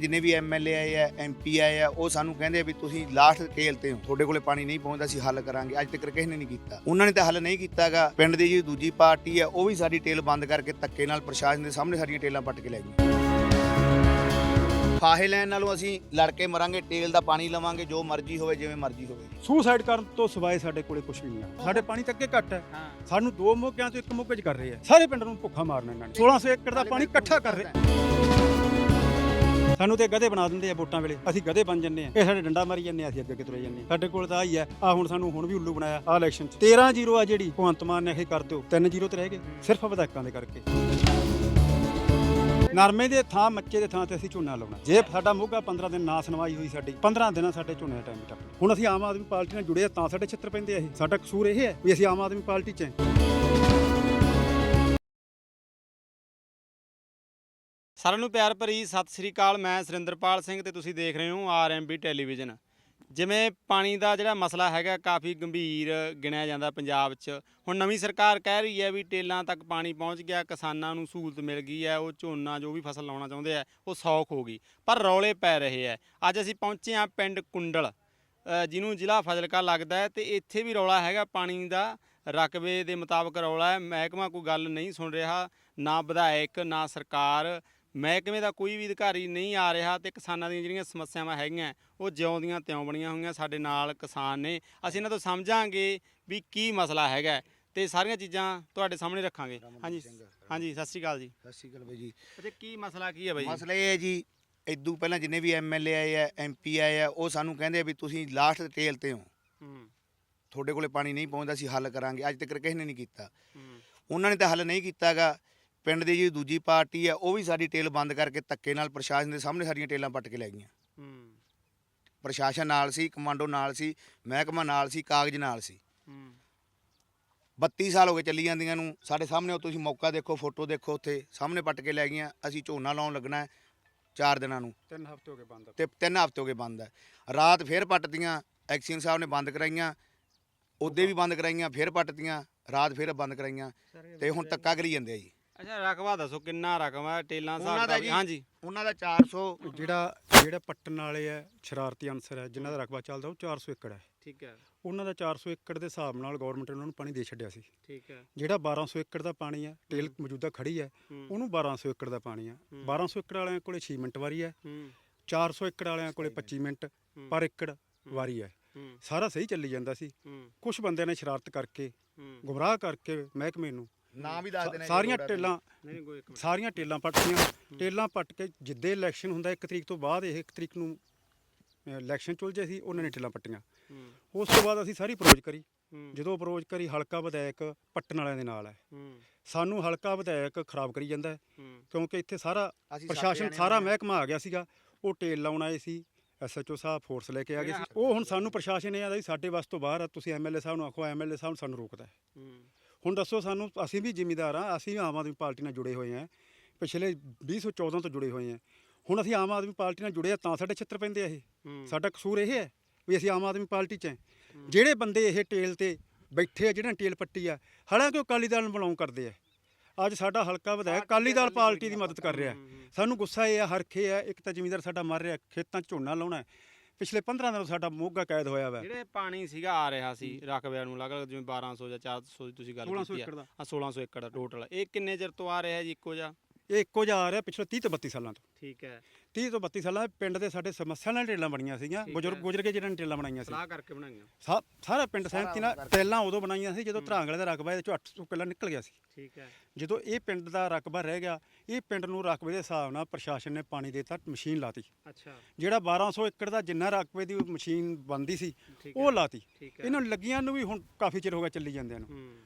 ਜਿੰਨੇ ਵੀ ਐਮਐਲਏ ਆਏ ਆ ਐਮਪੀ ਆਏ ਆ ਉਹ ਸਾਨੂੰ ਕਹਿੰਦੇ ਆ ਵੀ ਤੁਸੀਂ ਲਾਸਟ ਟੇਲ ਤੇ ਹੋ। ਤੁਹਾਡੇ ਕੋਲੇ ਪਾਣੀ ਨਹੀਂ ਪਹੁੰਚਦਾ ਅਸੀਂ ਹੱਲ ਕਰਾਂਗੇ। ਅੱਜ ਤੱਕ ਕਿਸੇ ਨੇ ਨਹੀਂ ਕੀਤਾ। ਉਹਨਾਂ ਨੇ ਤਾਂ ਹੱਲ ਨਹੀਂ ਕੀਤਾਗਾ। ਪਿੰਡ ਦੀ ਜਿਹੜੀ ਦੂਜੀ ਪਾਰਟੀ ਆ ਉਹ ਵੀ ਸਾਡੀ ਟੇਲ ਬੰਦ ਕਰਕੇ ਧੱਕੇ ਨਾਲ ਪ੍ਰਸ਼ਾਸਨ ਦੇ ਸਾਹਮਣੇ ਸਾਡੀਆਂ ਟੇਲਾਂ ਪੱਟ ਕੇ ਲੈ ਗਈ ਫਾਹੇ ਲੈਣ ਨਾਲੋਂ ਅਸੀਂ ਲੜ ਕੇ ਮਰਾਂਗੇ ਟੇਲ ਦਾ ਪਾਣੀ ਲਵਾਂਗੇ ਜੋ ਮਰਜ਼ੀ ਹੋਵੇ ਜਿਵੇਂ ਮਰਜ਼ੀ ਹੋਵੇ। ਸੁਸਾਈਡ ਕਰਨ ਤੋਂ ਸਿਵਾਏ ਸਾਡੇ ਕੋਲੇ ਕੁਝ ਵੀ ਨਹੀਂ ਆ। ਸਾਡੇ ਪਾਣੀ ਤੱਕ ਘੱਟ ਹੈ। ਹਾਂ। ਸਾਨੂੰ ਦੋ ਮੋਕਿਆਂ ਤੋਂ ਇੱਕ ਮੋਕੇ 'ਚ ਕਰ ਰਹੇ ਆ। ਸਾਰੇ ਪਿੰਡ ਨੂੰ ਭੁੱਖਾ ਮਾਰਨਾ ਇਹਨਾਂ ਨੇ। 1600 ਏਕੜ ਦਾ ਪਾਣੀ ਇਕੱਠਾ ਕਰ ਰਹੇ। ਸਾਨੂੰ ਤੇ ਗਧੇ ਬਣਾ ਦਿੰਦੇ ਆ ਵੋਟਾਂ ਵੇਲੇ। ਅਸੀਂ ਗਧੇ ਬਣ ਜੰਨੇ ਆ। ਇਹ ਸਾਡੇ ਡੰਡਾ ਮਾਰੀ ਜੰਨੇ ਆ, ਅਸੀਂ ਅੱਗੇ ਅੱਗੇ ਤੁਰੇ ਜੰਨੇ ਸਾਡੇ ਕੋਲ ਤਾਂ ਆਹੀ ਆ ਆ ਹੁਣ ਸਾਨੂੰ ਹੁਣ ਵੀ ਉੱਲੂ ਬਣਾਇਆ ਆ ਇਲੈਕਸ਼ਨ 'ਚ। 13 ਜ਼ੀਰੋ ਆ ਜਿਹੜੀ, ਭਗਵੰਤ ਮਾਨ ਨੇ ਇਹ ਕਰ ਦਿਓ। 3 ਜ਼ੀਰੋ ਤੇ ਰਹਿ ਗਏ, ਸਿਰਫ ਵਿਧਾਇਕਾਂ ਦੇ ਕਰਕੇ। ਨਰਮੇ ਦੇ ਥਾਂ, ਮੱਚੇ ਦੇ ਥਾਂ ਤੇ ਅਸੀਂ ਝੋਨਾ ਲਾਉਣਾ। ਜੇ ਸਾਡਾ ਮੋਗਾ 15 ਦਿਨ ਨਾ ਸੁਣਵਾਈ ਹੋਈ ਸਾਡੀ 15 ਦਿਨਾਂ ਸਾਡੇ ਝੋਨੇ ਦਾ ਟਾਈਮ ਟੱਪ ਹੁਣ ਅਸੀਂ ਆਮ ਆਦਮੀ ਪਾਰਟੀ ਨਾਲ ਜੁੜੇ ਆ, ਤਾਂ ਸਾਡੇ ਛਿੱਤਰ ਪੈਂਦੇ ਆ ਇਹ। ਸਾਡਾ ਕਸੂਰ ਇਹ ਹੈ ਵੀ ਅਸੀਂ ਆਮ ਆਦਮੀ ਪਾਰਟੀ 'ਚ ਹਾਂ। ਸਾਰਿਆਂ ਨੂੰ ਪਿਆਰ ਭਰੀ ਸਤਿ ਸ੍ਰੀ ਅਕਾਲ। ਮੈਂ ਸੁਰਿੰਦਰਪਾਲ ਸਿੰਘ ਤੇ ਤੁਸੀਂ ਦੇਖ ਰਹੇ ਹੋ ਆਰਐਮਬੀ ਟੈਲੀਵਿਜ਼ਨ। ਜਿਵੇਂ ਪਾਣੀ ਦਾ ਜਿਹੜਾ ਮਸਲਾ ਹੈਗਾ, ਕਾਫੀ ਗੰਭੀਰ ਗਿਣਿਆ ਜਾਂਦਾ ਪੰਜਾਬ 'ਚ। ਹੁਣ ਨਵੀਂ ਸਰਕਾਰ ਕਹਿ ਰਹੀ ਹੈ ਵੀ ਟੇਲਾਂ ਤੱਕ ਪਾਣੀ ਪਹੁੰਚ ਗਿਆ, ਕਿਸਾਨਾਂ ਨੂੰ ਸਹੂਲਤ ਮਿਲ ਗਈ ਹੈ, ਉਹ ਝੋਨਾ ਜੋ ਵੀ ਫਸਲ ਲਾਉਣਾ ਚਾਹੁੰਦੇ ਆ, ਉਹ ਸੌਖ ਹੋ ਗਈ। ਪਰ ਰੌਲੇ ਪੈ ਰਹੇ ਹੈ। ਅੱਜ ਅਸੀਂ ਪਹੁੰਚੇ ਹਾਂ ਪਿੰਡ ਕੁੰਡਲ ਜਿਹਨੂੰ ਜ਼ਿਲ੍ਹਾ ਫਾਜ਼ਿਲਕਾ ਲੱਗਦਾ ਹੈ ਤੇ ਇੱਥੇ ਵੀ ਰੌਲਾ ਹੈਗਾ, ਪਾਣੀ ਦਾ ਰਕਬੇ ਦੇ ਮੁਤਾਬਕ ਰੌਲਾ ਹੈ। ਮਹਿਕਮਾ ਕੋਈ ਗੱਲ ਨਹੀਂ ਸੁਣ ਰਿਹਾ, ਨਾ ਵਿਧਾਇਕ, ਨਾ ਸਰਕਾਰ। ਮਹਿਕਮੇ ਦਾ ਕੋਈ ਵੀ ਅਧਿਕਾਰੀ ਨਹੀਂ ਆ ਰਿਹਾ ਤੇ ਕਿਸਾਨਾਂ ਦੀਆਂ ਜਿਹੜੀਆਂ ਸਮੱਸਿਆਵਾਂ ਹੈਗੀਆਂ ਉਹ ਜਿਉਂ ਦੀਆਂ ਤਿਉਂ ਬਣੀਆਂ ਹੋਈਆਂ ਸਾਡੇ ਨਾਲ ਕਿਸਾਨ ਨੇ। ਅਸੀਂ ਇਹਨਾਂ ਤੋਂ ਸਮਝਾਂਗੇ ਵੀ ਕੀ ਮਸਲਾ ਹੈਗਾ ਤੇ ਸਾਰੀਆਂ ਚੀਜ਼ਾਂ ਤੁਹਾਡੇ ਸਾਹਮਣੇ ਰੱਖਾਂਗੇ। ਹਾਂਜੀ ਹਾਂਜੀ ਸਤਿ ਸ਼੍ਰੀ ਅਕਾਲ ਜੀ। ਸਤਿ ਸ਼੍ਰੀ ਅਕਾਲ ਬਾਈ ਜੀ। ਤੇ ਕੀ ਮਸਲਾ ਕੀ ਹੈ ਬਾਈ ਮਸਲਾ ਇਹ ਹੈ ਜੀ ਇਦੋਂ ਪਹਿਲਾਂ ਜਿੰਨੇ ਵੀ ਐਮਐਲਏ ਆਏ ਆ ਐਮਪੀ ਆਏ ਆ ਉਹ ਸਾਨੂੰ ਕਹਿੰਦੇ ਆ ਵੀ ਤੁਸੀਂ ਲਾਸਟ ਟੇਲ ਤੇ ਹੋ। ਤੁਹਾਡੇ ਕੋਲੇ ਪਾਣੀ ਨਹੀਂ ਪਹੁੰਚਦਾ ਅਸੀਂ ਹੱਲ ਕਰਾਂਗੇ। ਅੱਜ ਤੱਕ ਕਿਸੇ ਨੇ ਨਹੀਂ ਕੀਤਾ। ਉਹਨਾਂ ਨੇ ਤਾਂ ਹੱਲ ਨਹੀਂ ਕੀਤਾਗਾ। ਪਿੰਡ ਦੀ ਜਿਹੜੀ ਦੂਜੀ ਪਾਰਟੀ ਆ ਉਹ ਵੀ ਸਾਡੀ ਟੇਲ ਬੰਦ ਕਰਕੇ ਧੱਕੇ ਨਾਲ ਪ੍ਰਸ਼ਾਸਨ ਦੇ ਸਾਹਮਣੇ ਸਾਡੀਆਂ ਟੇਲਾਂ ਪੱਟ ਕੇ ਲੈ ਗਈਆਂ। ਹੂੰ। ਪ੍ਰਸ਼ਾਸਨ ਨਾਲ ਸੀ ਕਮਾਂਡੋ ਨਾਲ ਸੀ ਮਹਿਕਮਾ ਨਾਲ ਸੀ ਕਾਗਜ਼ ਨਾਲ ਸੀ। ਹੂੰ। 32 ਸਾਲ ਹੋ ਗਏ ਚੱਲੀ ਜਾਂਦੀਆਂ ਨੂੰ ਸਾਡੇ ਸਾਹਮਣੇ ਉਹ ਤੁਸੀਂ ਮੌਕਾ ਦੇਖੋ ਫੋਟੋ ਦੇਖੋ ਉੱਥੇ ਸਾਹਮਣੇ ਪੱਟ ਕੇ ਲੈ ਗਈਆਂ ਅਸੀਂ ਝੋਨਾ ਲਾਉਣ ਲੱਗਣਾ ਹੈ ਚਾਰ ਦਿਨਾਂ ਨੂੰ। ਤਿੰਨ ਹਫ਼ਤੇ ਹੋ ਗਏ ਬੰਦ ਤੇ ਤਿੰਨ ਹਫ਼ਤੇ ਹੋ ਗਏ ਬੰਦ ਹੈ। ਰਾਤ ਫੇਰ ਪੱਟਦੀਆਂ ਐਕਸੀਅਨ ਸਾਹਿਬ ਨੇ ਬੰਦ ਕਰਾਈਆਂ ਉਹਦੇ ਵੀ ਬੰਦ ਕਰਾਈਆਂ ਫੇਰ ਪੱਟਦੀਆਂ ਰਾਤ ਫੇਰ ਬੰਦ ਕਰਾਈਆਂ ਤੇ ਹੁਣ ਧੱਕਾ ਕਰੀ ਜਾਂਦੇ ਆ ਜੀ। ਅੱਛਾ ਰਕਬਾ ਦੱਸੋ ਕਿੰਨਾ ਰਕਮ ਹੈ? ਟੇਲਾਂ ਉਹਨਾਂ ਹਿਸਾਬ ਦਾ ਦਾ ਜੀ- ਹਾਂਜੀ। ਉਹਨਾਂ ਦਾ 400 ਜਿਹੜਾ ਜਿਹੜਾ ਪੱਟਣ ਵਾਲੇ ਆ ਸ਼ਰਾਰਤੀ ਅਨਸਰ ਹੈ ਜਿਨ੍ਹਾਂ ਦਾ ਰਕਬਾ ਚੱਲਦਾ ਉਹ 400 ਏਕੜ ਹੈ। ਠੀਕ ਹੈ। ਉਹਨਾਂ ਦਾ 400 ਏਕੜ ਦੇ ਹਿਸਾਬ ਨਾਲ ਗਵਰਨਮੈਂਟ ਨੇ ਉਹਨਾਂ ਨੂੰ ਪਾਣੀ ਦੇ ਛੱਡਿਆ ਸੀ। ਠੀਕ ਹੈ। ਜਿਹੜਾ 1200 ਏਕੜ ਦਾ ਪਾਣੀ ਹੈ ਟੇਲ ਮੌਜੂਦਾ ਖੜੀ ਹੈ ਹੂੰ। ਉਹਨੂੰ 1200 ਏਕੜ ਦਾ ਪਾਣੀ ਹੈ। ਹੂੰ। 1200 ਏਕੜ ਵਾਲਿਆਂ ਕੋਲੇ 6 ਮਿੰਟ ਵਾਰੀ ਹੈ ਹੂੰ। 400 ਏਕੜ ਵਾਲਿਆਂ ਕੋਲੇ 25 ਮਿੰਟ ਹੂੰ, ਪਰ ਏਕੜ ਵਾਰੀ ਹੈ। ਹੂੰ। ਸਾਰਾ ਸਹੀ ਚੱਲੀ ਜਾਂਦਾ ਸੀ। ਹੂੰ। ਕੁਝ ਬੰਦਿਆਂ ਨੇ ਸ਼ਰਾਰਤ ਕਰਕੇ ਹੂੰ। ਗੁੰਮਰਾਹ ਕਰਕੇ ਮਹਿਕਮੇ ਨੂੰ ਨਾਂ ਵੀ ਦੱਸ ਦੇਣਾ ਸਾਰੀਆਂ ਟੇਲਾਂ ਨਹੀਂ ਨਹੀਂ, ਕੋਈ ਇੱਕ ਮਿੰਟ। ਸਾਰੀਆਂ ਟੇਲਾਂ ਪੱਟੀਆਂ ਟੇਲਾਂ ਪੱਟ ਕੇ ਜਿੱਦੇ ਇਲੈਕਸ਼ਨ ਹੁੰਦਾ ਇੱਕ ਤਰੀਕ ਤੋਂ ਬਾਅਦ ਇਹ ਇੱਕ ਤਰੀਕ ਨੂੰ ਇਲੈਕਸ਼ਨ ਚੁਲਜੇ ਸੀ ਉਹਨਾਂ ਨੇ ਟੇਲਾਂ ਪੱਟੀਆਂ। ਉਸ ਤੋਂ ਬਾਅਦ ਅਸੀਂ ਸਾਰੀ ਅਪਰੋਚ ਕਰੀ। ਜਦੋਂ ਅਪਰੋਚ ਕਰੀ ਹਲਕਾ ਵਿਧਾਇਕ ਪੱਟਣ ਵਾਲਿਆਂ ਦੇ ਨਾਲ ਹੈ। ਸਾਨੂੰ ਹਲਕਾ ਵਿਧਾਇਕ ਖਰਾਬ ਕਰੀ ਜਾਂਦਾ ਹੈ ਕਿਉਂਕਿ ਇੱਥੇ ਸਾਰਾ ਪ੍ਰਸ਼ਾਸਨ ਸਾਰਾ। ਮਹਿਕਮਾ ਆ ਗਿਆ ਸੀਗਾ। ਉਹ ਟੇਲ ਲਾਉਣ ਆਏ ਸੀ ਐਸਐਚਓ ਸਾਹਿਬ ਫੋਰਸ ਲੈ ਕੇ ਆ ਗਏ ਸੀ। ਉਹ ਹੁਣ ਸਾਨੂੰ ਪ੍ਰਸ਼ਾਸਨ ਇਹ ਆਦਾ ਸਾਡੇ ਵੱਸ ਤੋਂ ਬਾਹਰ ਆ ਤੁਸੀਂ ਐਮਐਲਏ ਸਾਹਿਬ ਨੂੰ ਆਖੋ ਐਮਐਲਏ ਸਾਹਿਬ ਸਾਨੂੰ ਰੋਕਦਾ ਹੂੰ। ਹੁਣ ਦੱਸੋ ਸਾਨੂੰ ਅਸੀਂ ਵੀ ਜ਼ਿਮੀਦਾਰ ਆ ਅਸੀਂ ਵੀ ਆਮ ਆਦਮੀ ਪਾਰਟੀ ਨਾਲ ਜੁੜੇ ਹੋਏ ਆ ਪਿਛਲੇ 2014 ਤੋਂ ਜੁੜੇ ਹੋਏ ਆ ਹੁਣ ਅਸੀਂ ਆਮ ਆਦਮੀ ਪਾਰਟੀ ਨਾਲ ਜੁੜੇ ਆ ਤਾਂ ਸਾਡੇ ਛਿੱਤਰ ਪੈਂਦੇ ਆ ਇਹ। ਸਾਡਾ ਕਸੂਰ ਇਹ ਹੈ ਵੀ ਅਸੀਂ ਆਮ ਆਦਮੀ ਪਾਰਟੀ 'ਚ ਹਾਂ। ਜਿਹੜੇ ਬੰਦੇ ਇਹ ਟੇਲ ਤੇ ਬੈਠੇ ਆ ਜਿਹੜਾ ਟੇਲ ਪੱਟੀ ਆ ਹਾਲਾਂਕਿ ਉਹ ਅਕਾਲੀ ਦਲ ਨੂੰ ਬਿਲੋਂਗ ਕਰਦੇ ਆ? ਅੱਜ ਸਾਡਾ ਹਲਕਾ ਵਿਧਾਇਕ ਅਕਾਲੀ ਦਲ ਪਾਰਟੀ ਦੀ ਮਦਦ ਕਰ ਰਿਹਾ। ਸਾਨੂੰ ਗੁੱਸਾ ਇਹ ਆ ਹਰਖੇ ਆ ਇੱਕ ਤਾਂ ਜ਼ਮੀਂਦਾਰ ਸਾਡਾ ਮਰ ਰਿਹਾ ਖੇਤਾਂ ਝੋਨਾ ਲਾਉਣਾ। ਪਿਛਲੇ 15 ਦਿਨ ਤੋਂ ਸਾਡਾ ਮੋਗਾ ਕੈਦ ਹੋਇਆ ਵਾ। ਜਿਹੜੇ ਪਾਣੀ ਸੀਗਾ ਆ ਰਿਹਾ ਸੀ ਰਕਬਿਆਂ ਨੂੰ ਲਗਭਗ ਜਿਵੇਂ 1200 ਜਾਂ 400 ਦੀ ਤੁਸੀਂ ਗੱਲ 1600 ਕੀਤੀ ਆ। ਏਕੜ ਦਾ। ਹਾਂ 1600 ਏਕੜ ਟੋਟਲ ਇਹ ਕਿੰਨੇ ਚਿਰ ਤੋਂ ਆ ਰਿਹਾ ਜੀ ਇੱਕੋ ਜਿਹਾ? ਇਹ ਇੱਕੋ ਜਿਹਾ ਆ ਰਿਹਾ ਪਿਛਲੇ 30 ਤੋਂ 32 ਸਾਲਾਂ ਤੋਂ। ਠੀਕ ਹੈ। 30 ਤੋਂ 32 ਸਾਲਾਂ ਪਿੰਡ ਦੇ ਸਾਡੇ ਸਮੱਸਿਆ ਨਾਲ ਟੇਲਾਂ ਬਣੀਆਂ ਸੀਗੀਆਂ ਠੀਕ ਗੁਜਰ ਕੇ ਜਿਹਨਾਂ ਨੇ ਟੇਲਾਂ ਬਣਾਈਆਂ ਸੀ। ਸਲਾਹ ਕਰਕੇ ਬਣਾਈਆਂ। ਸਾ- ਸਾਰਾ ਪਿੰਡ ਸਹਿਮਤੀ ਨਾਲ। ਟੇਲਾਂ ਉਦੋਂ ਬਣਾਈਆਂ ਸੀ ਜਦੋਂ ਧਰਾਂਗਲੇ ਦਾ ਰਕਬਾ ਇਹਦੇ ਚੋਂ 800 ਕਿੱਲਾ ਨਿਕਲ ਗਿਆ ਸੀ। ਠੀਕ ਹੈ। ਜਦੋਂ ਇਹ ਪਿੰਡ ਦਾ ਰਕਬਾ ਰਹਿ ਗਿਆ ਇਹ ਪਿੰਡ ਨੂੰ ਰਕਬੇ ਦੇ ਹਿਸਾਬ ਨਾਲ ਪ੍ਰਸ਼ਾਸਨ ਨੇ ਪਾਣੀ ਦੇਤਾ ਮਸ਼ੀਨ ਲਾਤੀ। ਅੱਛਾ। ਜਿਹੜਾ 1200 ਏਕੜ ਦਾ ਜਿੰਨਾ ਰਕਬੇ ਦੀ ਮਸ਼ੀਨ ਬੰਦੀ ਸੀ ਠੀਕ ਉਹ ਲਾਤੀ। ਠੀਕ ਹੈ। ਇਹਨਾਂ ਨੂੰ ਲੱਗੀਆਂ ਨੂੰ ਵੀ ਹੁਣ ਕਾਫੀ ਚਿਰ ਹੋ ਗਿਆ ਚੱਲੀ ਜਾਂਦਿਆਂ ਨੂੰ। ਹੂੰ।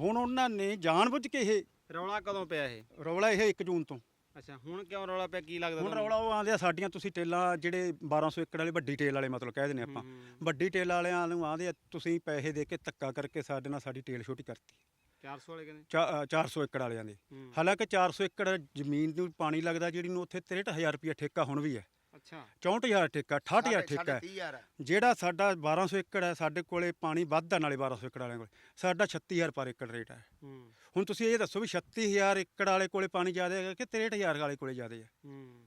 ਹੁਣ ਉਹਨਾਂ ਨੇ ਜਾਣਬੁੱਝ ਕੇ ਇਹ ਰੌਲਾ ਕਦੋਂ ਪਿਆ ਇਹ? ਰੌਲਾ ਇਹ 1 ਜੂਨ ਤੋਂ। ਅੱਛਾ ਹੁਣ ਕਿਉਂ ਰੌਲਾ ਪਿਆ? ਕੀ ਲੱਗਦਾ ਹੁਣ ਤੁਹਾਨੂੰ? ਰੌਲਾ ਉਹ ਆਂਦੇ ਆ ਸਾਡੀਆਂ ਤੁਸੀਂ ਟੇਲਾਂ ਜਿਹੜੇ 1200 ਏਕੜ ਵਾਲੇ ਵੱਡੀ ਟੇਲ ਵਾਲੇ ਮਤਲਬ ਕਹਿ ਦਿੰਦੇ ਆਪਾਂ। ਵੱਡੀ ਟੇਲ ਵਾਲਿਆਂ ਨੂੰ ਆਂਦੇ ਆ ਤੁਸੀਂ ਪੈਸੇ ਦੇ ਕੇ ਧੱਕਾ ਕਰਕੇ ਸਾਡੇ ਨਾਲ ਸਾਡੀ ਟੇਲ ਛੋਟੀ ਕਰਤੀ। 400 ਵਾਲੇ ਕਹਿੰਦੇ? ਚਾ- ਅ, 400 ਏਕੜ ਵਾਲਿਆਂ ਦੇ। ਹੂੰ, ਹਾਲਾਂਕਿ 400 ਏਕੜ ਜ਼ਮੀਨ ਨੂੰ ਪਾਣੀ ਲੱਗਦਾ ਜਿਹੜੀ ਨੂੰ ਉੱਥੇ 63000 ਰੁਪਏ ਠੇਕਾ ਹੁਣ ਵੀ ਹੈ। ਅੱਛਾ। 64000 ਠੇਕਾ 68000 ਠੇਕਾ ਹੈ। 30000 ਜਿਹੜਾ ਸਾਡਾ 1200 ਏਕੜ ਹੈ ਸਾਡੇ ਕੋਲੇ ਪਾਣੀ ਵੱਧਦਾ ਨਾਲੇ 1200 ਏਕੜ ਵਾਲਿਆਂ ਕੋਲੇ। ਸਾਡਾ 36000 ਪਰ ਏਕੜ ਰੇਟ ਹੈ। ਹੂੰ। ਹੁਣ ਤੁਸੀਂ ਇਹ ਦੱਸੋ ਵੀ 36000 ਏਕੜ ਵਾਲੇ ਕੋਲੇ ਪਾਣੀ ਜ਼ਿਆਦਾ ਹੈ ਕਿ 63000 ਵਾਲੇ ਕੋਲੇ ਜ਼ਿਆਦਾ ਹੈ? ਹੂੰ।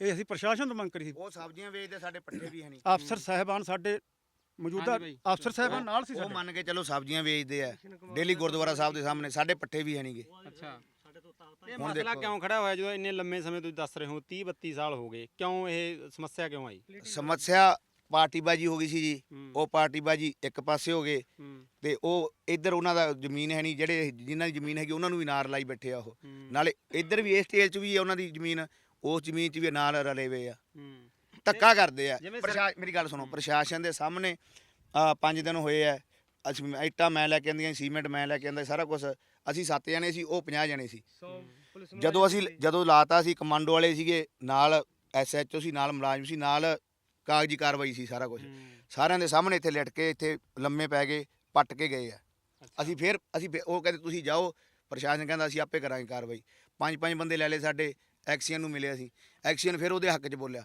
ਇਹ ਅਸੀਂ ਪ੍ਰਸ਼ਾਸਨ ਤੋਂ ਮੰਗ ਕਰੀ ਸੀ। ਉਹ ਸਬਜ਼ੀਆਂ ਵੇਚਦੇ ਸਾਡੇ ਪੱਠੇ ਵੀ ਹੈ ਨਹੀਂ। ਅਫਸਰ ਸਾਹਿਬਾਨ ਸਾਡੇ ਮੌਜੂਦਾ ਹਾਂਜੀ ਬਾਈ। ਅਫਸਰ ਸਾਹਿਬਾਨ ਨਾਲ ਸੀ ਉਹ ਸਾਡੇ ਮੰਨ ਕੇ ਚਲੋ ਸਬਜ਼ੀਆਂ ਵੇਚਦੇ ਆ। ਡੇਲੀ ਗੁਰਦੁਆਰਾ ਸਾਹਿਬ ਦੇ ਸਾਹਮਣੇ ਸਾਡੇ ਪੱਠੇ ਵੀ ਹੈ ਨਹੀਂਗੇ ਅੱਛਾ। ਇਹ ਹੁਣ ਮਸਲਾ ਦੇਖੋ। ਕਿਉਂ ਖੜਾ ਹੋਇਆ ਜਦੋਂ ਇੰਨੇ ਲੰਮੇ ਸਮੇਂ ਤੋਂ ਦੱਸ ਰਹੇ ਹੋ 30 32 ਸਾਲ ਹੋ ਗਏ ਕਿਉਂ ਇਹ ਸਮੱਸਿਆ ਕਿਉਂ ਆਈ? ਸਮੱਸਿਆ ਪਾਰਟੀਬਾਜੀ ਹੋ ਗਈ ਸੀ ਜੀ। ਹੂੰ। ਉਹ ਪਾਰਟੀਬਾਜੀ ਇੱਕ ਪਾਸੇ ਹੋ ਗਏ ਹੂੰ। ਤੇ ਉਹ ਇੱਧਰ ਉਹਨਾਂ ਦਾ ਜ਼ਮੀਨ ਹੈ ਨਹੀਂ ਜਿਹੜੇ ਜਿਨ੍ਹਾਂ ਦੀ ਜ਼ਮੀਨ ਹੈਗੀ ਉਹਨਾਂ ਨੂੰ ਵੀ ਨਾਰ ਲਾਈ ਬੈਠੇ ਆ ਉਹ। ਹੂੰ। ਨਾਲੇ ਇੱਧਰ ਵੀ ਇਸ ਟੇਲ 'ਚ ਵੀ ਹੈ ਉਹਨਾਂ ਦੀ ਜ਼ਮੀਨ ਉਸ ਜ਼ਮੀਨ 'ਚ ਵੀ ਨਾਲ ਰਲੇ ਹੋਏ ਆ। ਹੂੰ। ਧੱਕਾ ਕਰਦੇ ਆ। ਜਿਵੇਂ ਸਰ- ਪ੍ਰਸ਼ਾਸਨ ਮੇਰੀ ਗੱਲ ਸੁਣੋ ਪ੍ਰਸ਼ਾਸਨ ਦੇ ਸਾਹਮਣੇ ਆ ਪੰਜ ਦਿਨ ਹੋਏ ਆ ਅਸੀਂ ਇੱਟਾਂ ਮੈਂ ਲੈ ਕੇ ਆਂਦੀਆਂ ਸੀਮੈਂਟ ਮੈਂ ਲੈ ਕੇ ਆਂਦਾ ਸਾਰਾ ਕੁਝ ਅਸੀਂ 7 ਜਣੇ ਸੀ ਉਹ 50 ਜਣੇ ਸੀ। ਜਦੋਂ ਅਸੀਂ ਜਦੋਂ ਲਾਤਾ ਸੀ ਕਮਾਂਡੋ ਵਾਲੇ ਸੀਗੇ ਨਾਲ ਐਸਐਚਓ ਸੀ ਨਾਲ ਮੁਲਾਜ਼ਮ ਸੀ ਨਾਲ ਕਾਗਜ਼ੀ ਕਾਰਵਾਈ ਸੀ ਸਾਰਾ ਕੁਝ। ਸਾਰਿਆਂ ਦੇ ਸਾਹਮਣੇ ਇੱਥੇ ਲਿਟ ਕੇ ਇੱਥੇ ਲੰਮੇ ਪੈ ਗਏ ਪੱਟ ਕੇ ਗਏ ਆ। ਅਸੀਂ ਫਿਰ ਅਸੀਂ ਉਹ ਕਹਿੰਦੇ ਤੁਸੀਂ ਜਾਓ। ਪ੍ਰਸ਼ਾਸਨ ਕਹਿੰਦਾ ਅਸੀਂ ਆਪੇ ਕਰਾਂਗੇ ਕਾਰਵਾਈ। ਪੰਜ ਪੰਜ ਬੰਦੇ ਲੈ ਲਏ ਸਾਡੇ ਐਕਸੀਅਨ ਨੂੰ ਮਿਲੇ ਅਸੀਂ ਐਕਸੀਅਨ ਫਿਰ ਉਹਦੇ ਹੱਕ 'ਚ ਬੋਲਿਆ।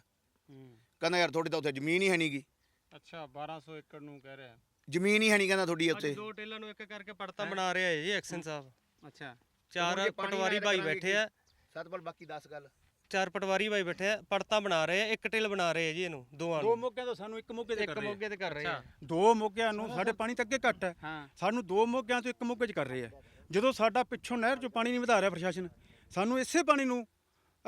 ਕਹਿੰਦਾ ਯਾਰ ਤੁਹਾਡੀ ਤਾਂ ਉੱਥੇ ਜ਼ਮੀਨ ਹੀ ਹੈ ਨਹੀਂਗੀ ਅੱਛਾ 1200 ਏਕੜ ਨੂੰ ਕਹਿ ਰਿਹਾ। ਜ਼ਮੀਨ ਹੀ ਹੈ ਨਹੀਂ ਕਹਿੰਦਾ ਤੁਹਾਡੀ ਉੱਥੇ। ਦੋ ਟੇਲਾਂ ਨੂੰ ਇੱਕ ਕਰਕੇ ਪੜਤਾ ਬਣਾ ਰਿਹਾ ਹੈ ਜੀ ਐਕਸ਼ਨ ਸਾਹਿਬ। ਅੱਛਾ। ਚਾਰ ਪਟਵਾਰੀ ਭਾਈ ਬੈਠੇ ਆ। ਸਤਪਾਲ ਬਾਕੀ 10 ਗੱਲ। ਚਾਰ ਪਟਵਾਰੀ ਭਾਈ ਬੈਠੇ ਆ ਪੜਤਾ ਬਣਾ ਰਹੇ ਆ ਇੱਕ ਟੇਲ ਬਣਾ ਰਹੇ ਆ ਜੀ ਇਹਨੂੰ ਦੋਵਾਂ ਦੋ ਨੂੰ ਮੋਗਿਆਂ ਤੋਂ ਸਾਨੂੰ ਇੱਕ ਮੋਗੇ ਤੇ ਇੱਕ ਕਰ ਰਹੇ ਆ। ਮੋਗੇ ਤੇ ਕਰ ਰਹੇ ਆ। ਦੋ ਮੋਗਿਆਂ ਨੂੰ ਸਾਡੇ ਪਾਣੀ ਤਾਂ ਅੱਗੇ ਘੱਟ ਹੈ। ਹਾਂ। ਸਾਨੂੰ ਦੋ ਮੋਗਿਆਂ ਤੋਂ ਇੱਕ ਮੋਗੇ 'ਚ ਕਰ ਰਹੇ ਆ। ਜਦੋਂ ਸਾਡਾ ਪਿੱਛੋਂ ਨਹਿਰ 'ਚੋਂ ਪਾਣੀ ਨਹੀਂ ਵਧਾ ਰਿਹਾ ਪ੍ਰਸ਼ਾਸਨ ਸਾਨੂੰ ਇਸੇ ਪਾਣੀ ਨੂੰ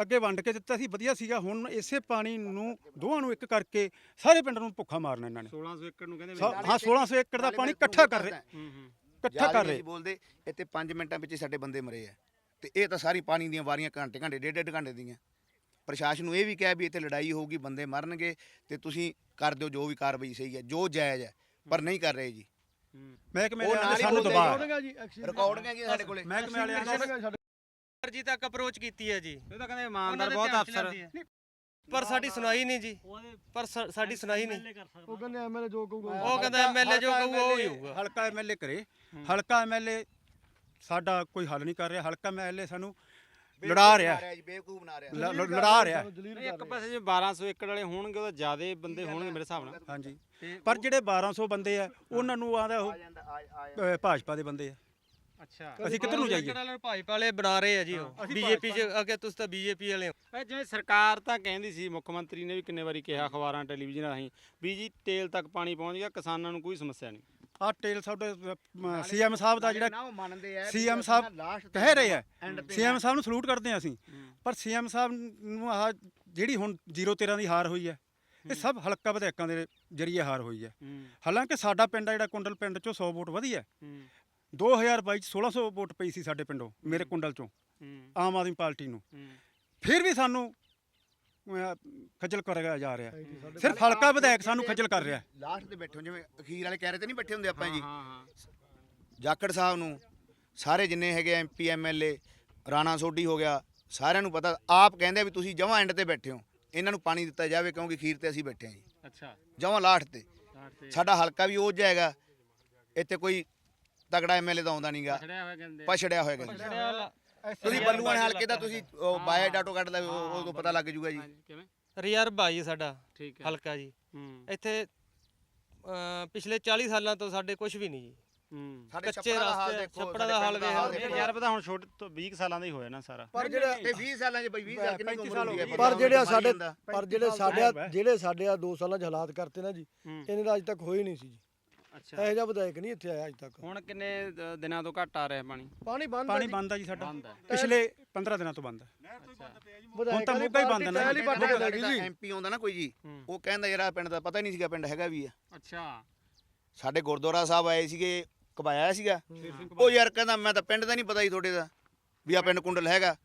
ਅੱਗੇ ਵੰਡ ਕੇ ਦਿੱਤਾ ਸੀ ਵਧੀਆ ਸੀਗਾ। ਹੁਣ ਇਸੇ ਪਾਣੀ ਨੂੰ ਦੋਵਾਂ ਨੂੰ ਇੱਕ ਕਰਕੇ ਸਾਰੇ ਪਿੰਡ ਨੂੰ ਭੁੱਖਾ ਮਾਰਨਾ ਇਹਨਾਂ ਨੇ। 1600 ਏਕੜ ਨੂੰ ਕਹਿੰਦੇ ਸਾ- ਹਾਂ 1600 ਏਕੜ ਦਾ ਪਾਣੀ ਇਕੱਠਾ ਕਰ ਰਹੇ। ਹੂੰ ਹੂੰ। ਇਕੱਠਾ ਕਰ ਰਹੇ। ਬੋਲਦੇ ਇੱਥੇ 5 ਮਿੰਟਾਂ ਵਿੱਚ ਹੀ ਸਾਡੇ ਬੰਦੇ ਮਰੇ ਆ। ਤੇ ਇਹ ਤਾਂ ਸਾਰੀ ਪਾਣੀ ਦੀਆਂ ਵਾਰੀਆਂ ਘੰਟੇ ਘੰਟੇ ਡੇਢ ਡੇਢ ਘੰਟੇ ਦੀਆਂ। ਪ੍ਰਸ਼ਾਸਨ ਨੂੰ ਇਹ ਵੀ ਕਿਹਾ ਵੀ ਇੱਥੇ ਲੜਾਈ ਹੋਊਗੀ ਬੰਦੇ ਮਰਨਗੇ ਤੇ ਤੁਸੀਂ ਕਰ ਦਿਓ ਜੋ ਵੀ ਕਾਰਵਾਈ ਸਹੀ ਹੈ ਜੋ ਜਾਇਜ਼ ਹੈ ਪਰ ਨਹੀਂ ਕਰ ਰਹੇ ਜੀ। ਹੂੰ। ਮਹਿਕਮੇ ਉਹ ਵਾਲਿਆਂ ਨਾਲ ਨੇ ਹੀ ਸਾਨੂੰ ਬੋਲਦੇ ਦਬਾਅ ਰਿਕਾਰਡਿੰਗਾਂ ਕੀ ਸਾਡੇ ਕੋਲੇ। ਮਹਿਕਮੇ ਵਾਲਿਆਂ ਨੇ ਜੀ ਤੱਕ ਅਪਰੋਚ ਕੀਤੀ ਹੈ ਜੀ। ਇਹ ਤਾਂ ਕਹਿੰਦੇ ਇਮਾਨਦਾਰ ਬਹੁਤ ਅਫਸਰ। ਪਰ ਸਾਡੀ ਸੁਣਾਈ ਨਹੀਂ ਜੀ। ਪਰ ਸਾਡੀ ਸੁਣਾਈ ਨਹੀਂ। ਉਹ ਕਹਿੰਦੇ ਐਮਐਲਏ ਜੋ ਕਹੂਗਾ ਉਹ ਕਹਿੰਦਾ ਐਮਐਲਏ ਜੋ ਕਹੂਗਾ ਉਹ ਹੀ ਹੋਊਗਾ। ਹਲਕਾ ਐਮਐਲਏ ਕਰੇ। ਹਲਕਾ ਐਮਐਲਏ ਸਾਡਾ ਕੋਈ ਹੱਲ ਨਹੀਂ ਕਰ ਰਿਹਾ। ਹਲਕਾ ਐਮਐਲਏ ਸਾਨੂੰ ਲੜਾ ਰਿਹਾ। ਬੇਵਕੂਫ ਬਣਾ ਲੜਾ ਰਿਹਾ। ਇੱਕ ਪਾਸੇ ਜੇ 1200 ਏਕੜ ਵਾਲੇ ਹੋਣਗੇ ਉਹ ਜ਼ਿਆਦੇ ਬੰਦੇ ਹੋਣਗੇ ਮੇਰੇ ਹਿਸਾਬ ਨਾਲ। ਹਾਂਜੀ। ਪਰ ਜਿਹੜੇ 1200 ਬੰਦੇ ਆ ਉਹਨਾਂ ਨੂੰ ਆਦਾ ਉਹ ਭਾਜਪਾ ਦੇ ਬੰਦੇ ਆ। ਅੱਛਾ। ਅਸੀਂ ਕਿੱਧਰ ਨੂੰ ਜਾਈਏ? ਵਾਲੇ ਭਾਜਪਾ ਵਾਲੇ ਬਣਾ ਰਹੇ ਆ ਜੀ ਉਹ। ਬੀਜੇਪੀ ਚ ਅੱਗੇ ਤੁਸੀਂ ਤਾਂ ਬੀਜੇਪੀ ਵਾਲੇ ਹੋ। ਇਹ ਜਿਵੇਂ ਸਰਕਾਰ ਤਾਂ ਕਹਿੰਦੀ ਸੀ ਮੁੱਖ ਮੰਤਰੀ ਨੇ ਵੀ ਕਿੰਨੇ ਵਾਰੀ ਕਿਹਾ ਅਖਬਾਰਾਂ ਟੈਲੀਵਿਜ਼ਨ ਰਾਹੀਂ ਵੀ ਜੀ ਤੇਲ ਤੱਕ ਪਾਣੀ ਪਹੁੰਚ ਗਿਆ ਕਿਸਾਨਾਂ ਨੂੰ ਕੋਈ ਸਮੱਸਿਆ ਨਹੀਂ। ਆ ਟੇਲ ਸਾਡੇ ਸੀਐਮ ਸਾਹਿਬ ਦਾ ਜਿਹੜਾ ਆ ਸੀਐਮ ਸਾਹਿਬ ਕਹਿ ਰਹੇ ਆ ਸੀਐਮ ਸਾਹਿਬ ਨੂੰ ਸਲੂਟ ਕਰਦੇ ਆ ਅਸੀਂ। ਪਰ ਸੀਐਮ ਸਾਹਿਬ ਨੂੰ ਆਹ ਜਿਹੜੀ ਹੁਣ 013 ਦੀ ਹਾਰ ਹੋਈ ਹੈ ਇਹ ਸਭ ਹਲਕਾ ਵਿਧਾਇਕਾਂ ਦੇ ਜਰੀਏ ਹਾਰ ਹੋਈ ਹੈ। ਹਾਲਾਂਕਿ ਸਾਡਾ ਪਿੰਡ ਆ ਜਿਹੜਾ ਕੁੰਡਲ ਪਿੰਡ ਚੋਂ 100 ਵੋਟ ਵਧੀ ਹੂੰ। 2022 ਚ 1600 ਵੋਟ ਪਈ ਸੀ ਸਾਡੇ ਪਿੰਡੋਂ ਮੇਰੇ ਕੁੰਡਲ ਚੋਂ ਹੂੰ। ਆਮ ਆਦਮੀ ਪਾਰਟੀ ਨੂੰ। ਹੂੰ। ਫਿਰ ਵੀ ਸਾਨੂੰ ਅਹ, ਖੱਜਲ ਕਰਿਆ ਜਾ ਰਿਹਾ। ਸਿਰਫ ਹਲਕਾ ਵਿਧਾਇਕ ਸਾਨੂੰ ਖੱਜਲ ਕਰ ਰਿਹਾ। ਲਾਸਟ ਤੇ ਬੈਠੇ ਜਿਵੇਂ ਅਖੀਰ ਵਾਲੇ ਕਹਿ ਰਹੇ ਤੇ ਨਹੀਂ ਬੈਠੇ ਹੁੰਦੇ ਆਪਾਂ ਜੀ। ਹਾਂ ਹਾਂ ਜਾਖੜ ਸਾਹਿਬ ਨੂੰ ਸਾਰੇ ਜਿੰਨੇ ਹੈਗੇ ਐਮਪੀ ਐਮਐਲਏ ਰਾਣਾ ਸੋਢੀ ਹੋ ਗਿਆ ਸਾਰਿਆਂ ਨੂੰ ਪਤਾ ਆਪ ਕਹਿੰਦੇ ਆ ਵੀ ਤੁਸੀਂ ਜਮਾਂ ਐਂਡ ਤੇ ਬੈਠੇ ਹੋ। ਇਹਨਾਂ ਨੂੰ ਪਾਣੀ ਦਿੱਤਾ ਜਾਵੇ ਕਿਉਂਕਿ ਖੀਰ ਤੇ ਅਸੀਂ ਬੈਠੇ ਹਾਂ ਜੀ। ਅੱਛਾ। ਜਮਾਂ ਲਾਸਟ ਤੇ। ਸਾਡਾ ਹਲਕਾ ਵੀ ਉਹ ਜਿਹਾ ਹੈਗਾ ਇੱਥੇ ਕੋਈ ਤਗੜਾ ਐਮਐਲਏ ਤਾਂ ਆਉਂਦਾ ਨਹੀਂਗਾ। ਛੜਿਆ ਹੋਇਆ ਕਹਿੰਦੇ ਪਛੜਿਆ ਤੁਸੀਂ ਬੱਲੂਆਣ ਹਲਕੇ ਦਾ ਤੁਸੀਂ ਬਾਇਓ ਡਾਟੋ ਕੱਢ ਲਓ ਉਹ ਤੋਂ ਪਤਾ ਲੱਗ ਜੂਗਾ ਜੀ। ਕਿਵੇਂ? ਰਿਜ਼ਰਵ ਭਾਈ ਸਾਡਾ ਠੀਕ ਹੈ। ਹਲਕਾ ਜੀ। ਹੂੰ। ਇੱਥੇ ਅਹ, ਪਿਛਲੇ 40 ਸਾਲਾਂ ਤੋਂ ਸਾਡੇ ਕੁਝ ਵੀ ਨਹੀਂ ਜੀ। ਹੂੰ। ਸਾਡੇ ਕੱਚੇ ਛੱਪੜਾਂ ਦਾ ਹਾਲ ਰਸਤੇ, ਦੇਖੋ ਛੱਪੜਾਂ ਦਾ ਹਾਲ ਵੇਖ। ਯਾਰ ਪਤਾ ਹੁਣ ਛੋਟੇ ਤੋਂ 20 ਸਾਲਾਂ ਦਾ ਹੀ ਹੋਇਆ ਨਾ ਸਾਰਾ। ਪਰ ਜਿਹੜਾ ਤੇ 20 ਸਾਲਾਂ 'ਚ ਬਈ 20 ਸਾਲ ਕਿੰਨੀ ਕੁ ਉਮਰ ਹੈ ਪਰ ਬੰਦਾ ਜਿਹੜੇ ਸਾਡੇ। ਪਰ ਜਿਹੜੇ ਸਾਡੇ ਜਿਹੜੇ ਸਾਡੇ ਆ 2 ਸਾਲਾਂ 'ਚ ਹਾਲਾਤ ਕਰਤੇ ਨਾ ਜੀ ਹੂੰ। ਇਹਨੇ ਤਾਂ ਅੱਜ ਤੱਕ ਹੋਏ ਨਹੀਂ ਸੀ ਜੀ। ਅੱਛਾ। ਇਹੋ ਜਿਹਾ ਵਿਧਾਇਕ ਨਹੀਂ ਇੱਥੇ ਆਇਆ ਅੱਜ ਤੱਕ। ਹੁਣ ਕਿੰਨੇ ਦਿਨਾਂ ਤੋਂ ਘੱਟ ਆ ਰਿਹਾ ਪਾਣੀ? ਪਾਣੀ ਬੰਦ ਪਾਣੀ ਬੰਦ ਆ ਜੀ ਸਾਡਾ। ਪਿਛਲੇ 15 ਦਿਨਾਂ ਤੋਂ ਬੰਦ ਹੈ। ਹੁਣ ਤਾਂ ਮੋਗਾ ਹੀ ਬੰਦ ਨਾ। ਪਹਿਲੀ ਸੀ ਐਮਪੀ ਆਉਂਦਾ ਨਾ ਕੋਈ ਜੀ ਹੂੰ। ਉਹ ਕਹਿੰਦਾ ਯਾਰ ਆਹ ਪਿੰਡ ਦਾ ਪਤਾ ਹੀ ਨਹੀਂ ਸੀਗਾ ਪਿੰਡ ਹੈਗਾ ਵੀ ਆ। ਅੱਛਾ। ਸਾਡੇ ਗੁਰਦੁਆਰਾ ਸਾਹਿਬ ਆਏ ਸੀਗੇ ਕਬਾਇਆ ਸੀਗਾ। ਉਹ ਯਾਰ ਕਹਿੰਦਾ ਮੈਂ ਤਾਂ ਪਿੰਡ ਦਾ ਨਹੀਂ ਪਤਾ ਹੀ ਤੁਹਾਡੇ ਦਾ ਵੀ ਆ ਪਿੰਡ ਕੁੰਡਲ ਹੈਗਾ।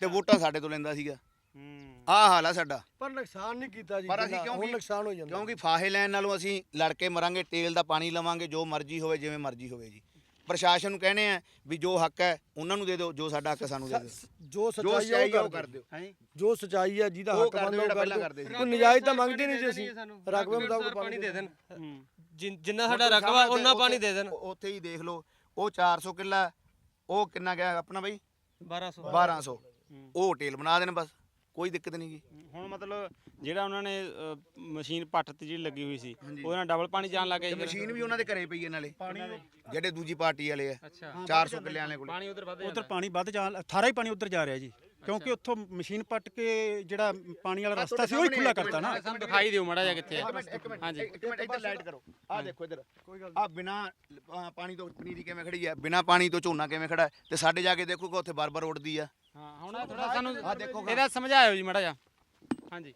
ਤੇ ਵੋਟਾਂ ਸਾਡੇ ਤੋਂ ਲੈਂਦਾ ਸੀਗਾ। ਹੂੰ। ਆਹ ਹਾਲ ਆ ਸਾਡਾ। ਪਰ ਨੁਕਸਾਨ ਨਹੀਂ ਕੀਤਾ ਜੀ ਪਰ ਅਸੀਂ ਜਿੰਨਾ, ਕਿਉਂਕਿ- ਹੁਣ ਨੁਕਸਾਨ ਹੋ ਜਾਂਦਾ। ਕਿਉਂਕਿ ਫਾਹੇ ਲੈਣ ਨਾਲੋਂ ਅਸੀਂ ਲੜ ਕੇ ਮਰਾਂਗੇ ਤੇਲ ਦਾ ਪਾਣੀ ਲਵਾਂਗੇ ਜੋ ਮਰਜ਼ੀ ਹੋਵੇ ਜਿਵੇਂ ਮਰਜ਼ੀ ਹੋਵੇ ਜੀ। ਪ੍ਰਸ਼ਾਸਨ ਨੂੰ ਕਹਿੰਦੇ ਆ ਵੀ ਜੋ ਹੱਕ ਹੈ ਉਹਨਾਂ ਨੂੰ ਦੇ ਦਿਓ ਜੋ ਸਾਡਾ ਹੱਕ ਸਾਨੂੰ ਦੇ ਦਿਓ। ਜੋ ਜੋ ਸਚਾਈ ਆ ਉਹ ਕਰ ਦਿਓ। ਹਾਂਜੀ ਜੋ ਸਚਾਈ ਆ ਜਿਹਦਾ ਉਹ ਹੱਕ ਕਰ ਦਿਓ ਜਿਹੜਾ ਪਹਿਲਾਂ ਕਰਦੇ ਸੀ। ਕੋਈ ਨਜਾਇਜ਼ ਤਾਂ ਮੰਗਦੇ ਨਹੀਂ ਸੀ ਅਸੀਂ। ਰਕਬੇ ਮੁਤਾਬਕ ਪਾਣੀ ਦੇ ਦੇਣ। ਹੂੰ। ਜਿਨ- ਜਿੰਨਾ ਸਾਡਾ ਰਕਬਾ ਉਹਨਾਂ ਪਾਣੀ ਦੇ ਦੇਣ। ਉਹ- ਉੱਥੇ ਹੀ ਦੇਖ ਲਓ ਉਹ 400 ਕਿੱਲਾ ਉਹ ਕਿੰਨਾ ਗਿਆ ਆਪਣਾ ਬਈ? 1200 1200 ਉਹ ਹੋਟਲ ਬਣਾ ਦੇਣ ਬਸ। ਕੋਈ ਦਿੱਕਤ ਨਹੀਂ ਗੀ। ਹੁਣ ਮਤਲਬ ਜਿਹੜਾ ਉਹਨਾਂ ਨੇ ਅ, ਮਸ਼ੀਨ ਪੱਟ ਤੇ ਜਿਹੜੀ ਲੱਗੀ ਹੋਈ ਸੀ ਉਹਦੇ ਨਾਲ ਡਬਲ ਪਾਣੀ ਜਾਣ ਲੱਗ ਗਿਆ ਤੇ ਜੀ ਫਿਰ? ਮਸ਼ੀਨ ਵੀ ਉਹਨਾਂ ਦੇ ਘਰੇ ਪਈ ਹੈ ਨਾਲੇ। ਜਿਹੜੇ ਦੂਜੀ ਪਾਰਟੀ ਵਾਲੇ ਆ ਅੱਛਾ। 400 ਕਿੱਲਿਆਂ ਵਾਲੇ ਕੋਲ। ਪਾਣੀ ਉਧਰ ਵੱਧ ਉਧਰ ਪਾਣੀ ਵੱਧ ਜਾ ਸਾਰਾ ਹੀ ਪਾਣੀ ਉਧਰ ਜਾ ਰਿਹਾ ਜੀ। ਕਿਉਂਕਿ ਉੱਥੋਂ ਮਸ਼ੀਨ ਪੱਟ ਕੇ ਜਿਹੜਾ ਪਾਣੀ ਵਾਲਾ ਰਸਤਾ ਸੀ ਉਹ ਹੀ ਖੁੱਲਾ ਕਰਤਾ ਨਾ। ਸਾਨੂੰ ਦਿਖਾਈ ਦਿਓ ਮੜਾ ਜਾ ਕਿੱਥੇ ਹੈ ਹਾਂਜੀ। ਇੱਕ ਮਿੰਟ ਇੱਧਰ ਲਾਈਟ ਕਰੋ। ਆਹ ਦੇਖੋ ਇੱਧਰ। ਆ ਬਿਨਾ ਪਾਣੀ ਤੋਂ ਪਨੀਰੀ ਕਿਵੇਂ ਖੜੀ ਹੈ ਬਿਨਾ ਪਾਣੀ ਤੋਂ ਝੋਨਾ ਕਿਵੇਂ ਖੜਾ? ਹੈ ਤੇ ਸਾਡੇ ਜਾ ਕੇ ਦੇਖੋ ਕਿ ਉੱਥੇ ਬਾਰ-ਬਾਰ ਉੱਡਦੀ ਆ। ਹਾਂ ਹੁਣ ਥੋੜਾ ਸਾਨੂੰ ਆਹ ਦੇਖੋ ਇਹਦਾ ਸਮਝਾਇਓ ਜੀ ਮੜਾ ਜਾ ਹਾਂਜੀ।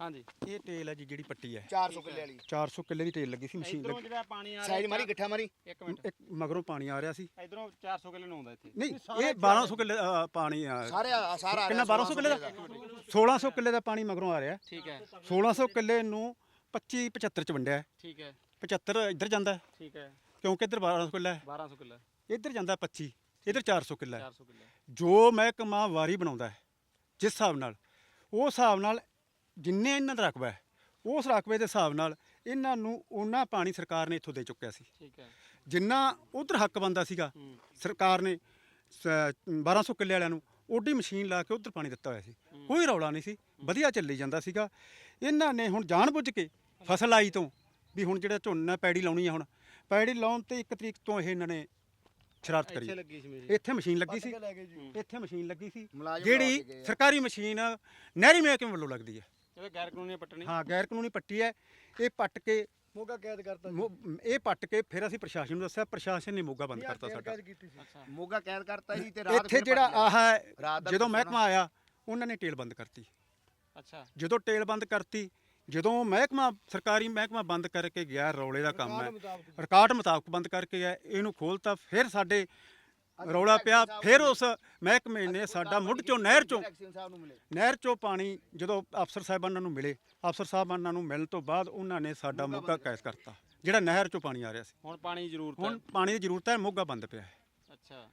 ਹਾਂਜੀ। ਇਹ ਟੇਲ ਹੈ ਜੀ ਜਿਹੜੀ ਪੱਟੀ ਹੈ 400 ਕਿੱਲੇ ਵਾਲੀ। 400 ਕਿੱਲੇ ਦੀ ਟੇਲ ਲੱਗੀ ਸੀ ਮਸ਼ੀਨ ਇਧਰੋਂ ਲੱਗੀ। ਜਿਹੜਾ ਪਾਣੀ ਆ ਸਾਈਜ਼ ਮਾਰੀ ਗਿੱਠਾ ਮਾਰੀ। ਇੱਕ ਮਿੰਟ। ਇੱਕ ਮਗਰੋਂ ਪਾਣੀ ਆ ਰਿਹਾ ਸੀ। ਇਧਰੋਂ 400 ਕਿਲੋ ਨੂੰ ਆਉਂਦਾ ਇੱਥੇ। ਨਹੀਂ ਇਹ 1200 ਕਿੱਲੇ ਅ, ਪਾਣੀ ਆ। ਸਾਰੇ ਆ- ਸਾਰਾ ਆ ਕਿੰਨਾ ਰਿਹਾ 1200 ਕਿੱਲੇ ਦਾ? 1600 ਕਿੱਲੇ ਦਾ ਪਾਣੀ ਮਗਰੋਂ ਆ ਰਿਹਾ। ਠੀਕ ਹੈ। 1600 ਕਿੱਲੇ ਨੂੰ 25 75 ਚ ਵੰਡਿਆ। ਹੈ। ਠੀਕ ਹੈ। 75 ਇੱਧਰ ਜਾਂਦਾ। ਹੈ, ਠੀਕ ਹੈ। ਕਿਉਂਕਿ ਇੱਧਰ 1200 ਕਿੱਲਾ ਹੈ। 1200 ਕਿਲੋ। ਇੱਧਰ ਜਾਂਦਾ 25 ਇੱਧਰ 400 ਕਿੱਲਾ ਹੈ। 400 ਕਿਲੋ ਜੋ ਮਹਿਕਮਾ ਵਾਰੀ ਬਣਾਉਂਦਾ ਹੈ ਜਿਸ ਹਿਸਾਬ ਨਾਲ ਉਹ ਹਿਸਾਬ ਨਾਲ ਜਿੰਨੇ ਇਹਨਾਂ ਦਾ ਰਕਬਾ ਹੈ ਉਸ ਰਕਬੇ ਦੇ ਹਿਸਾਬ ਨਾਲ ਇਹਨਾਂ ਨੂੰ ਉਹਨਾਂ ਪਾਣੀ ਸਰਕਾਰ ਨੇ ਇੱਥੋਂ ਦੇ ਚੁੱਕਿਆ ਸੀ। ਠੀਕ ਹੈ। ਜਿੰਨਾ ਉਧਰ ਹੱਕ ਬੰਦਾ ਸੀਗਾ ਹੂੰ। ਸਰਕਾਰ ਨੇ ਸ- 1200 ਕਿੱਲੇ ਵਾਲਿਆਂ ਨੂੰ ਓਡੀ ਮਸ਼ੀਨ ਲਾ ਕੇ ਉਧਰ ਪਾਣੀ ਦਿੱਤਾ ਹੋਇਆ ਸੀ। ਕੋਈ ਰੌਲਾ ਨਹੀਂ ਸੀ ਵਧੀਆ ਚੱਲੀ ਜਾਂਦਾ ਸੀਗਾ। ਇਹਨਾਂ ਨੇ ਹੁਣ ਜਾਣਬੁੱਝ ਕੇ ਫਸਲ ਆਈ ਤੋਂ ਵੀ ਹੁਣ ਜਿਹੜਾ ਝੋਨਾ ਪੈੜੀ ਲਾਉਣੀ ਆ ਹੁਣ ਪੈੜੀ ਲਾਉਣ ਤੇ ਇੱਕ ਤਰੀਕ ਤੋਂ ਇਹ ਇਹਨਾਂ ਨੇ ਸ਼ਰਾਰਤ ਇੱਥੇ ਕਰੀ ਲੱਗੀ ਸੀ ਮੇਰੀ। ਇੱਥੇ ਮਸ਼ੀਨ ਲੱਗੀ ਸੀ। ਇੱਥੇ ਮਸ਼ੀਨ ਲੱਗੀ ਸੀ। ਮੁਲਾਜ਼ਮ ਲਾ ਕੇ ਜਿਹੜੀ ਗਏ ਆ। ਸਰਕਾਰੀ ਮਸ਼ੀਨ ਨਹਿਰੀ ਮਹਿਕਮੇ ਵੱਲੋਂ ਲੱਗਦੀ ਹੈ ਇਹ ਗੈਰ ਕਾਨੂੰਨੀ ਪੱਟਣੀ। ਹਾਂ ਗੈਰ ਕਾਨੂੰਨੀ ਪੱਟੀ ਹੈ ਇਹ ਪੱਟ ਕੇ ਮੋਗਾ ਕੈਦ ਕਰਤਾ ਮੋ- ਇਹ ਪੱਟ ਕੇ ਫਿਰ ਅਸੀਂ ਪ੍ਰਸ਼ਾਸਨ ਨੂੰ ਦੱਸਿਆ ਪ੍ਰਸ਼ਾਸਨ ਨੇ ਮੋਗਾ ਬੰਦ ਕਰਤਾ ਸਾਡਾ। ਕੀਤੀ ਸੀ। ਅੱਛਾ। ਮੋਗਾ ਕੈਦ ਕਰਤਾ ਸੀ ਤੇ ਰਾਤ ਇੱਥੇ ਫਿਰ ਜਿਹੜਾ। ਆਹ ਹੈ, ਰਾਤ ਦਾ ਜਦੋਂ ਮਹਿਕਮਾ ਆਇਆ ਉਹਨਾਂ ਨੇ ਟੇਲ ਬੰਦ ਕਰਤੀ। ਅੱਛਾ। ਜਦੋਂ ਟੇਲ ਬੰਦ ਕਰਤੀ ਜਦੋਂ ਮਹਿਕਮਾ ਸਰਕਾਰੀ ਮਹਿਕਮਾ ਬੰਦ ਕਰਕੇ ਗਿਆ ਰੌਲੇ ਦਾ ਕੰਮ ਹੈ। ਰਿਕਾਰਡ ਮੁਤਾਬਕ। ਬੰਦ ਕਰਕੇ ਗਿਆ ਇਹਨੂੰ ਖੋਲਤਾ ਫਿਰ ਸਾਡੇ ਰੌਲਾ ਪਿਆ ਫਿਰ ਉਸ ਮਹਿਕਮੇ ਨੇ ਸਾਡਾ ਮੁੱਢ ਚੋਂ ਨਹਿਰ ਚੋਂ ਨਹਿਰ ਚੋਂ ਪਾਣੀ ਜਦੋਂ ਅਫਸਰ ਸਾਹਿਬਾਨਾਂ ਨੂੰ ਮਿਲੇ ਅਫਸਰ ਸਾਹਿਬਾਨਾਂ ਨੂੰ ਮਿਲਣ ਤੋਂ ਬਾਅਦ ਉਹਨਾਂ ਨੇ ਸਾਡਾ ਮੋਗਾ ਕੈਸ ਕਰਤਾ। ਜਿਹੜਾ ਨਹਿਰ ਚੋਂ ਪਾਣੀ ਆ ਰਿਹਾ ਸੀ। ਹੁਣ ਪਾਣੀ ਦੀ ਜ਼ਰੂਰਤ ਹੁਣ ਹੈ ਪਾਣੀ ਦੀ ਜ਼ਰੂਰਤ ਹੈ ਮੋਗਾ ਬੰਦ ਪਿਆ ਹੈ। ਅੱਛਾ।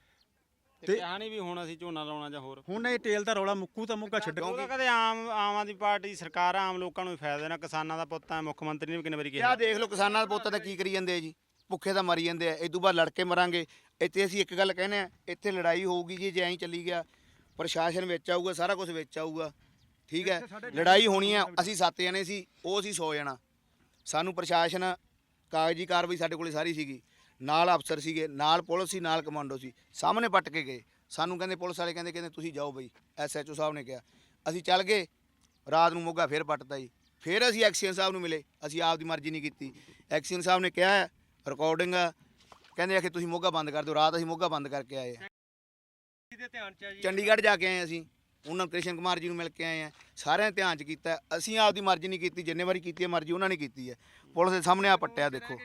ਤੇ ਤੇ- ਕਿਹਾ ਨਹੀਂ ਵੀ ਹੁਣ ਅਸੀਂ ਝੋਨਾ ਲਾਉਣਾ ਜਾਂ ਹੋਰ। ਹੁਣ ਇਹ ਟੇਲ ਦਾ ਰੌਲਾ ਮੁੱਕੂ ਤਾਂ ਮੋਗਾ ਛੱਡ। ਉਹਦਾ ਕਦੇ ਆਮ ਆਮ ਆਦਮੀ ਪਾਰਟੀ ਦੀ ਸਰਕਾਰ ਆਮ ਲੋਕਾਂ ਨੂੰ ਵੀ ਫਾਇਦਾ ਦੇਣਾ ਕਿਸਾਨਾਂ ਦਾ ਪੁੱਤ ਹੈ ਮੁੱਖ ਮੰਤਰੀ ਨੇ ਵੀ ਕਿੰਨੇ ਵਾਰੀ ਕਿਆ ਕਿਹਾ ਦੇਖ ਲਓ ਕਿਸਾਨਾਂ ਦੇ ਪੁੱਤ ਤਾਂ ਕੀ ਕਰੀ ਜਾਂਦੇ ਆ ਜੀ ਭੁੱਖੇ ਤਾਂ ਮਰੀ ਜਾਂਦੇ ਆ ਇਦੋਂ ਬਾਅਦ ਲੜ ਕੇ ਮਰਾਂਗੇ। ਇੱਥੇ ਅਸੀਂ ਇੱਕ ਗੱਲ ਕਹਿੰਦੇ ਆ ਇੱਥੇ ਲੜਾਈ ਹੋਊਗੀ ਜੀ ਜੇ ਐਂ ਚੱਲੀ ਗਿਆ ਪ੍ਰਸ਼ਾਸਨ ਵਿੱਚ ਆਊਗਾ ਸਾਰਾ ਕੁਝ ਵਿੱਚ ਆਊਗਾ ਠੀਕ ਹੈ? ਲੜਾਈ ਹੋਣੀ ਆ ਅਸੀਂ ਸੱਤ ਜਣੇ ਸੀ ਉਹ ਸੀ 100 ਜਣਾ। ਸਾਨੂੰ ਪ੍ਰਸ਼ਾਸਨ ਕਾਗਜ਼ੀ ਕਾਰਵਾਈ ਸਾਡੇ ਕੋਲੇ ਸਾਰੀ ਸੀਗੀ। ਨਾਲ ਅਫਸਰ ਸੀਗੇ ਨਾਲ ਪੁਲਿਸ ਸੀ ਨਾਲ ਕਮਾਂਡੋ ਸੀ। ਸਾਹਮਣੇ ਪੱਟ ਕੇ ਗਏ। ਸਾਨੂੰ ਕਹਿੰਦੇ ਪੁਲਿਸ ਵਾਲੇ ਕਹਿੰਦੇ ਕਹਿੰਦੇ ਤੁਸੀਂ ਜਾਓ ਬਈ। ਐਸਐਚਓ ਸਾਹਿਬ ਨੇ ਕਿਹਾ। ਅਸੀਂ ਚੱਲ ਗਏ। ਰਾਤ ਨੂੰ ਮੋਗਾ ਫੇਰ ਪੱਟਤਾ ਜੀ। ਫਿਰ ਅਸੀਂ ਐਕਸੀਅਨ ਸਾਹਿਬ ਨੂੰ ਮਿਲੇ। ਅਸੀਂ ਆਪ ਦੀ ਮਰਜ਼ੀ ਨਹੀਂ ਕੀਤੀ। ਐਕਸੀਅਨ ਸਾਹਿਬ ਨੇ ਕਿਹਾ ਰਿਕਾਰਡਿੰਗ ਕਹਿੰਦੇ ਆ ਕਿ ਤੁਸੀਂ ਮੋਗਾ ਬੰਦ ਕਰ ਦਿਓ। ਰਾਤ ਅਸੀਂ ਮੋਗਾ ਬੰਦ ਕਰਕੇ ਆਏ ਆ। ਚੰਡੀਗੜ੍ਹ ਜਾ। ਕੇ ਆਏ ਅਸੀਂ। ਉਹਨਾਂ ਕ੍ਰਿਸ਼ਨ ਕੁਮਾਰ ਜੀ ਨੂੰ ਮਿਲ ਕੇ ਆਏ ਆ। ਸਾਰਿਆਂ ਨੇ ਧਿਆਨ ਚ ਕੀਤਾ ਅਸੀਂ ਆਪ ਦੀ ਮਰਜ਼ੀ ਨਹੀਂ ਕੀਤੀ ਜਿੰਨੇ ਵਾਰੀ ਕੀਤੀ ਹੈ ਮਰਜ਼ੀ ਉਹਨਾਂ ਨੇ ਕੀਤੀ ਹੈ। ਪੁਲਿਸ ਦੇ ਸਾਹਮਣੇ ਆ ਪੱਟਿਆ ਦੇਖੋ।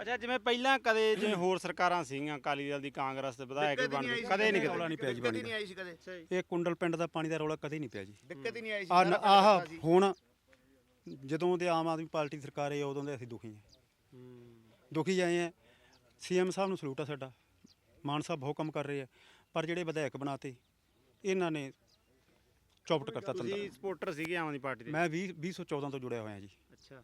ਅੱਛਾ ਜਿਵੇਂ ਪਹਿਲਾਂ ਕਦੇ ਜਿਵੇਂ ਹੋਰ ਸਰਕਾਰਾਂ ਸੀਗੀਆਂ ਅਕਾਲੀ ਦਲ ਦੀ ਕਾਂਗਰਸ ਦੇ ਵਿਧਾਇਕ ਵੀ ਬਣ ਗਏ। ਕਦੇ ਨਹੀਂ ਰੌਲਾ ਕਿਤੇ ਨਹੀਂ ਪਿਆ ਜੀ ਪਾਣੀ ਹੀ ਨਹੀਂ ਆਈ ਸੀ ਕਦੇ। ਇਹ ਕੁੰਡਲ ਪਿੰਡ ਦਾ ਪਾਣੀ ਦਾ ਰੌਲਾ ਕਦੇ ਨਹੀਂ ਪਿਆ ਜੀ। ਦਿੱਕਤ ਹੀ ਨਹੀਂ ਆਈ ਸੀ। ਆਹ। ਹੁਣ ਜਦੋਂ ਦੇ ਆਮ ਆਦਮੀ ਪਾਰਟੀ ਦੀ ਸਰਕਾਰ ਆਈ ਉਦੋਂ ਦੇ ਅਸੀਂ ਦੁਖੀ ਹਾਂ। ਦੁਖੀ ਆਏ ਆ ਸੀਐਮ ਸਾਹਿਬ ਨੂੰ ਸਲੂਟ ਆ ਸਾਡਾ। ਮਾਨ ਸਾਹਿਬ ਬਹੁਤ ਕੰਮ ਕਰ ਰਹੇ ਆ। ਪਰ ਜਿਹੜੇ ਵਿਧਾਇਕ ਬਣਾਤੇ ਇਹਨਾਂ ਨੇ ਚੌਪਟ ਕਰਤਾ ਤੁਸੀਂ ਤੰਦਰ ਸਪੋਰਟਰ ਸੀਗੇ ਆਮ ਆਦਮੀ ਪਾਰਟੀ ਦੇ? ਮੈਂ 20 2014 ਤੋਂ ਜੁੜਿਆ ਹੋਇਆ ਜੀ। ਅੱਛਾ।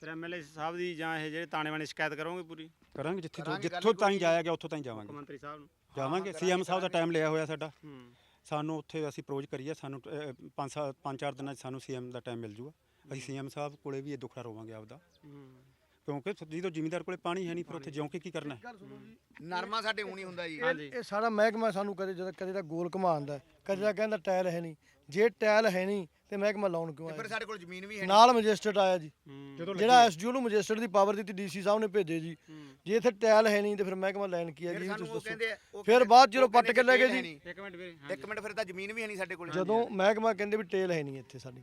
ਫਿਰ ਐਮਐਲਏ ਸਾਹਿਬ ਦੀ ਜਾਂ ਇਹ ਜਿਹੜੇ ਤਾਣੇ ਵਾਲੀ ਸ਼ਿਕਾਇਤ ਕਰੋਗੇ ਪੂਰੀ? ਕਰਾਂਗੇ ਜਿੱਥੇ ਤੋਂ ਕਰਾਂਗੇ, ਗੱਲ ਜਿੱਥੋਂ ਹੀ ਤਾਈਂ ਜਾਇਆ ਗਿਆ ਉੱਥੋਂ ਤਾਈਂ ਮੁੱਖ ਜਾਵਾਂਗੇ। ਮੰਤਰੀ ਸਾਹਿਬ ਨੂੰ। ਜਾਵਾਂਗੇ। ਸੀਐਮ ਸਾਹਿਬ ਦਾ ਟਾਈਮ ਲਿਆ ਹੋਇਆ ਸਾਡਾ। ਹੂੰ। ਸਾਨੂੰ ਉੱਥੇ ਅਸੀਂ ਅਪਰੋਚ ਕਰੀਏ ਸਾਨੂੰ ਅਹ, ਪੰਜ ਸਾ- ਪੰਜ ਚਾਰ ਦਿਨਾਂ 'ਚ ਸਾਨੂੰ ਸੀਐਮ ਦਾ ਟਾਈਮ ਮਿਲ ਜੂਗਾ। ਅਸੀਂ ਸੀਐਮ ਸਾਹਿਬ ਕੋਲੇ ਵੀ ਇਹ ਦੁੱਖੜਾ ਰੋਵਾਂਗੇ ਆਪਦਾ। ਹੂੰ। ਕਿਉਂਕਿ ਜਦੋਂ ਜ਼ਿਮੀਂਦਾਰ ਕੋਲੇ ਪਾਣੀ ਹੈ ਨਹੀਂ ਫਿਰ ਉੱਥੇ ਜਿਉਂ ਕੇ ਕੀ ਕਰਨਾ ਹੈ? ਨਰਮਾ ਸਾਡੇ ਹੋਣੀ ਹੁੰਦਾ ਜੀ। ਇਹ ਸਾਰਾ ਮਹਿਕਮਾ ਸਾਨੂੰ ਕਦੇ ਜਦੋਂ ਕਦੇ ਤਾਂ ਗੋਲ ਘਮਾਉਂਦਾ ਕਦੇ ਤਾਂ ਕਹਿੰਦਾ ਟਾਇਲ ਹੈ ਨਹੀਂ। ਜੇ ਟਾਇਲ ਹੈ ਨਹੀਂ ਤੇ ਮਹਿਕਮਾ ਲਾਉਣ ਕਿਉਂ ਫਿਰ ਆਇਆ ਸਾਡੇ ਕੋਲ ਜ਼ਮੀਨ ਵੀ ਹੈ ਨਹੀਂ। ਨਾਲ ਮੈਜਿਸਟਰੇਟ ਆਇਆ ਜੀ। ਜਿਹੜਾ ਐਸਡੀਓ ਨੂੰ ਮੈਜਿਸਟਰੇਟ ਦੀ ਪਾਵਰ ਦਿੱਤੀ ਡੀਸੀ ਸਾਹਿਬ ਨੇ ਭੇਜੇ ਜੀ। ਜੇ ਇੱਥੇ ਟਾਇਲ ਹੈ ਨਹੀਂ ਤੇ ਫਿਰ ਮਹਿਕਮਾ ਲੈਣ ਕੀ ਹੈ ਫਿਰ ਜੀ? ਇਹ ਸਾਨੂੰ ਤੁਸੀਂ ਉਹ ਦੱਸੋ। ਕਹਿੰਦੇ ਆ- ਉਹ ਫਿਰ ਕਹਿੰਦੇ- ਬਾਅਦ ਜਦੋਂ ਉਹ ਪੱਟ ਕਹਿੰਦੇ ਕੇ ਲੈ ਗਏ ਜੀ। ਇੱਕ ਮਿੰਟ ਵੀਰੇ ਇੱਕ ਮਿੰਟ ਫਿਰ ਤਾਂ ਜ਼ਮੀਨ ਵੀ ਹੈ ਨਹੀਂ ਸਾਡੇ ਕੋਲ। ਜਦੋਂ ਮਹਿਕਮਾ ਕਹਿੰਦੇ ਵੀ ਟੇਲ ਹੈ ਨਹੀਂ ਇੱਥੇ ਸਾਡੀ।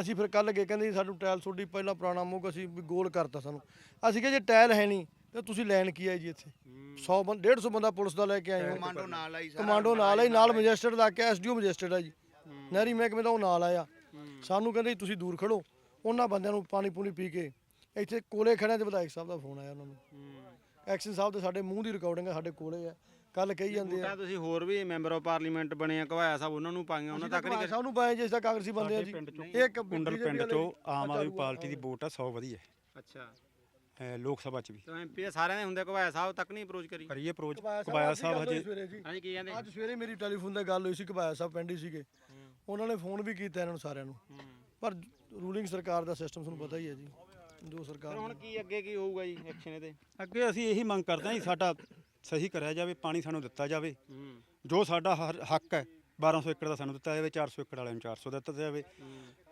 ਅਸੀਂ ਫਿਰ ਕੱਲ ਗਏ ਕਹਿੰਦੇ ਜੀ ਸਾਨੂੰ ਟਾਇਲ ਤੁਹਾਡੀ ਪਹਿਲਾਂ ਪੁਰਾਣਾ ਮੁੱਕ ਅਸੀਂ ਵੀ ਗੋਲ ਕਰਤਾ ਸਾਨੂੰ। ਅਸੀਂ ਕਿਹਾ ਜੇ ਟਾਇਲ ਹੈ ਨਹੀਂ ਤੇ ਤੁਸੀਂ ਲੈਣ ਕੀ ਆਏ ਜੀ ਇੱਥੇ? 100 ਬੰਦ 150 ਬੰਦਾ ਪੁਲਿਸ ਦਾ ਲੈ ਕੇ ਆਏ ਹੋ ਕਮਾਂਡੋ ਨਾਲ ਆਈ ਸਾਰਾ ਕਮਾਂਡੋ ਨਾਲ ਆਈ ਨਾਲ ਮੈਜਿਸਟਰੇਟ ਲਾ ਕੇ ਐਸਡੀਓ ਮੈਜਿਸਟਰੇਟ ਆ ਜੀ। ਨਹਿਰੀ ਮਹਿਕਮੇ ਦਾ ਉਹ ਨਾਲ ਆਇਆ। ਸਾਨੂੰ ਕਹਿੰਦੇ ਜੀ ਤੁਸੀਂ ਦੂਰ ਖੜੋ। ਉਹਨਾਂ ਬੰਦਿਆਂ ਨੂੰ ਪਾਣੀ ਪੂਣੀ ਪੀ ਕੇ ਇੱਥੇ ਕੋਲੇ ਖੜਿਆ ਤੇ ਵਿਧਾਇਕ ਸਾਹਿਬ ਦਾ ਫੋਨ ਆਇਆ ਉਹਨਾਂ ਨੂੰ। ਐਕਸ਼ਨ ਸਾਹਿਬ ਦੇ ਸਾਡੇ ਮੂੰਹ ਦੀ ਰਿਕਾਰਡਿੰਗ ਸਾਡੇ ਕੋਲੇ ਆ। ਕੱਲ ਕਹੀ ਜਾਂਦੇ ਆ। ਤੁਸੀਂ ਹੋਰ ਵੀ ਮੈਂਬਰ ਆਫ ਪਾਰਲੀਮੈਂਟ ਬਣੇ ਆ ਘਵਾਇਆ ਸਾਹਿਬ ਉਹਨਾਂ ਨੂੰ ਪਾਈਆਂ ਉਹਨਾਂ ਤੱਕ ਨਹੀਂ ਸਾਹਿਬ ਨੂੰ ਪਾਏ ਜਿਸ ਦਾ ਕਾਂਗਰਸੀ ਬੰਦੇ ਆ ਜੀ। ਇਹ ਇੱਕ ਕੁੰਡਲ ਪਿੰਡ ਚੋਂ ਆਮ ਆਦਮੀ ਪਾਰਟੀ ਦੀ ਵੋਟ ਆ 100 ਵਧੀਆ ਅੱਛਾ। ਹੈ ਲੋਕ ਸਭਾ 'ਚ ਵੀ। ਤਾਂ ਐਮਪੀ ਸਾਰਿਆਂ ਦੇ ਹੁੰਦੇ ਘਵਾਇਆ ਸਾਹਿਬ ਤੱਕ ਨਹੀਂ ਅਪਰੋਚ ਕਰੀ। ਕਰੀਏ ਅਪਰੋਚ। ਕਬਾਇਆ ਕਬਾਇਆ ਸਾਹਿਬ ਹਜੇ ਹਾਂਜੀ ਕੀ ਕਹਿੰਦੇ? ਅੱਜ ਸਵੇਰੇ ਮੇਰੀ ਟੈਲੀਫੋਨ ਤੇ ਗੱਲ ਹੋਈ ਸੀ ਕਬਾਇਆ ਸਾਹਿਬ ਪਿੰਡ ਹੀ। ਸੀਗੇ ਉਹਨਾਂ ਨੇ ਫੋਨ ਵੀ ਕੀਤਾ ਇਹਨਾਂ ਨੂੰ ਸਾਰਿਆਂ ਨੂੰ। ਪਰ ਰੂਲਿੰਗ ਸਰਕਾਰ ਦਾ ਸਿਸਟਮ ਤੁਹਾਨੂੰ ਪਤਾ ਹੀ ਹੈ ਜੀ। ਜੋ ਸਰਕਾਰ ਹੁਣ ਕੀ ਅੱਗੇ ਕੀ ਹੋਊਗਾ ਜੀ ਐਕਸ਼ਨ ਇਹਦੇ? ਅੱਗੇ ਅਸੀਂ ਇਹੀ ਮੰਗ ਕਰਦੇ ਹਾਂ ਜੀ ਸਾਡਾ ਸਹੀ ਕਰਿਆ ਜਾਵੇ ਪਾਣੀ ਸਾਨੂੰ ਦਿੱਤਾ ਜਾਵੇ। ਹੂੰ। ਜੋ ਸਾਡਾ ਹਰ- ਹੱਕ ਹੈ 1200 ਏਕੜ ਦਾ ਸਾਨੂੰ ਦਿੱਤਾ ਜਾਵੇ 400 ਏਕੜ ਵਾਲਿਆਂ ਨੂੰ 400 ਦਿੱਤਾ ਜਾਵੇ।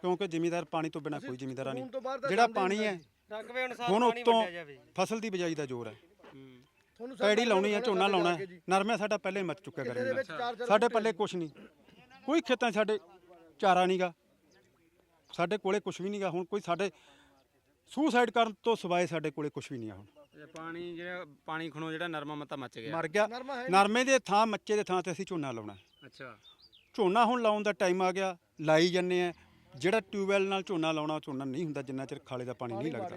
ਕਿਉਂਕਿ ਜ਼ਿਮੀਦਾਰ ਪਾਣੀ ਤੋਂ ਬਿਨਾ ਕੋਈ ਜ਼ਿਮੀਦਾਰਾ ਹੁਣ ਤੋਂ ਬਾਹਰ ਨਹੀਂ ਜਿਹੜਾ ਪਾਣੀ ਹੈ ਰਕਬੇ ਅਨੁਸਾਰ ਹੁਣ ਪਾਣੀ ਉੱਤੋਂ ਵੰਡਿਆ ਜਾਵੇ। ਫਸਲ ਦੀ ਬਿਜਾਈ ਦਾ ਜ਼ੋਰ ਹੈ। ਹੂੰ। ਤੁਹਾਨੂੰ ਪੈੜੀ ਲਾਉਣੀ ਹੈ ਝੋਨਾ ਲਾਉਣਾ ਹੈ। ਨਰਮਾ ਸਾਡਾ ਪਹਿਲੇ ਹੀ ਮੱਚ ਚੁੱਕਿਆ ਇਹਦੇ ਵਿੱਚ ਚਾਰ ਚਾਰ ਸਾਡੇ ਪੱਲੇ ਕੁਛ ਨਹੀਂ। ਕੋਈ ਖੇਤਾਂ 'ਚ ਸਾਡੇ ਚਾਰਾ ਨਹੀਂਗਾ ਸਾਡੇ ਕੋਲੇ ਕੁਛ ਵੀ ਨਹੀਂਗਾ ਹੁਣ ਕੋਈ ਸਾਡੇ ਸੁਸਾਈਡ ਕਰਨ ਤੋਂ ਸਿਵਾਏ ਸਾਡੇ ਕੋਲੇ ਕੁਛ ਵੀ ਨਹੀਂ ਆ ਹੁਣ। ਇਹ ਪਾਣੀ ਜਿਹੜਾ ਪਾਣੀ ਖਣੋ ਜਿਹੜਾ ਨਰਮਾ ਮੱਤਾ ਮੱਚ ਗਿਆ। ਮਰ ਗਿਆ। ਨਰਮਾ ਹੈ ਨਰਮੇ ਦੇ ਥਾਂ ਮੱਚੇ ਦੇ ਥਾਂ ਤੇ ਅਸੀਂ ਝੋਨਾ ਲਾਉਣਾ ਹੈ। ਅੱਛਾ। ਝੋਨਾ ਹੁਣ ਲਾਉਣ ਦਾ ਟਾਈਮ ਆ ਗਿਆ ਲਾਈ ਜੰਨੇ ਆ। ਜਿਹੜਾ ਟਿਊਬਵੈਲ ਨਾਲ ਝੋਨਾ ਲਾਉਣਾ ਝੋਨਾ ਨਹੀਂ ਹੁੰਦਾ ਜਿੰਨਾ ਚਿਰ ਖਾਲੇ ਦਾ ਪਾਣੀ ਨਹੀਂ ਲੱਗਦਾ।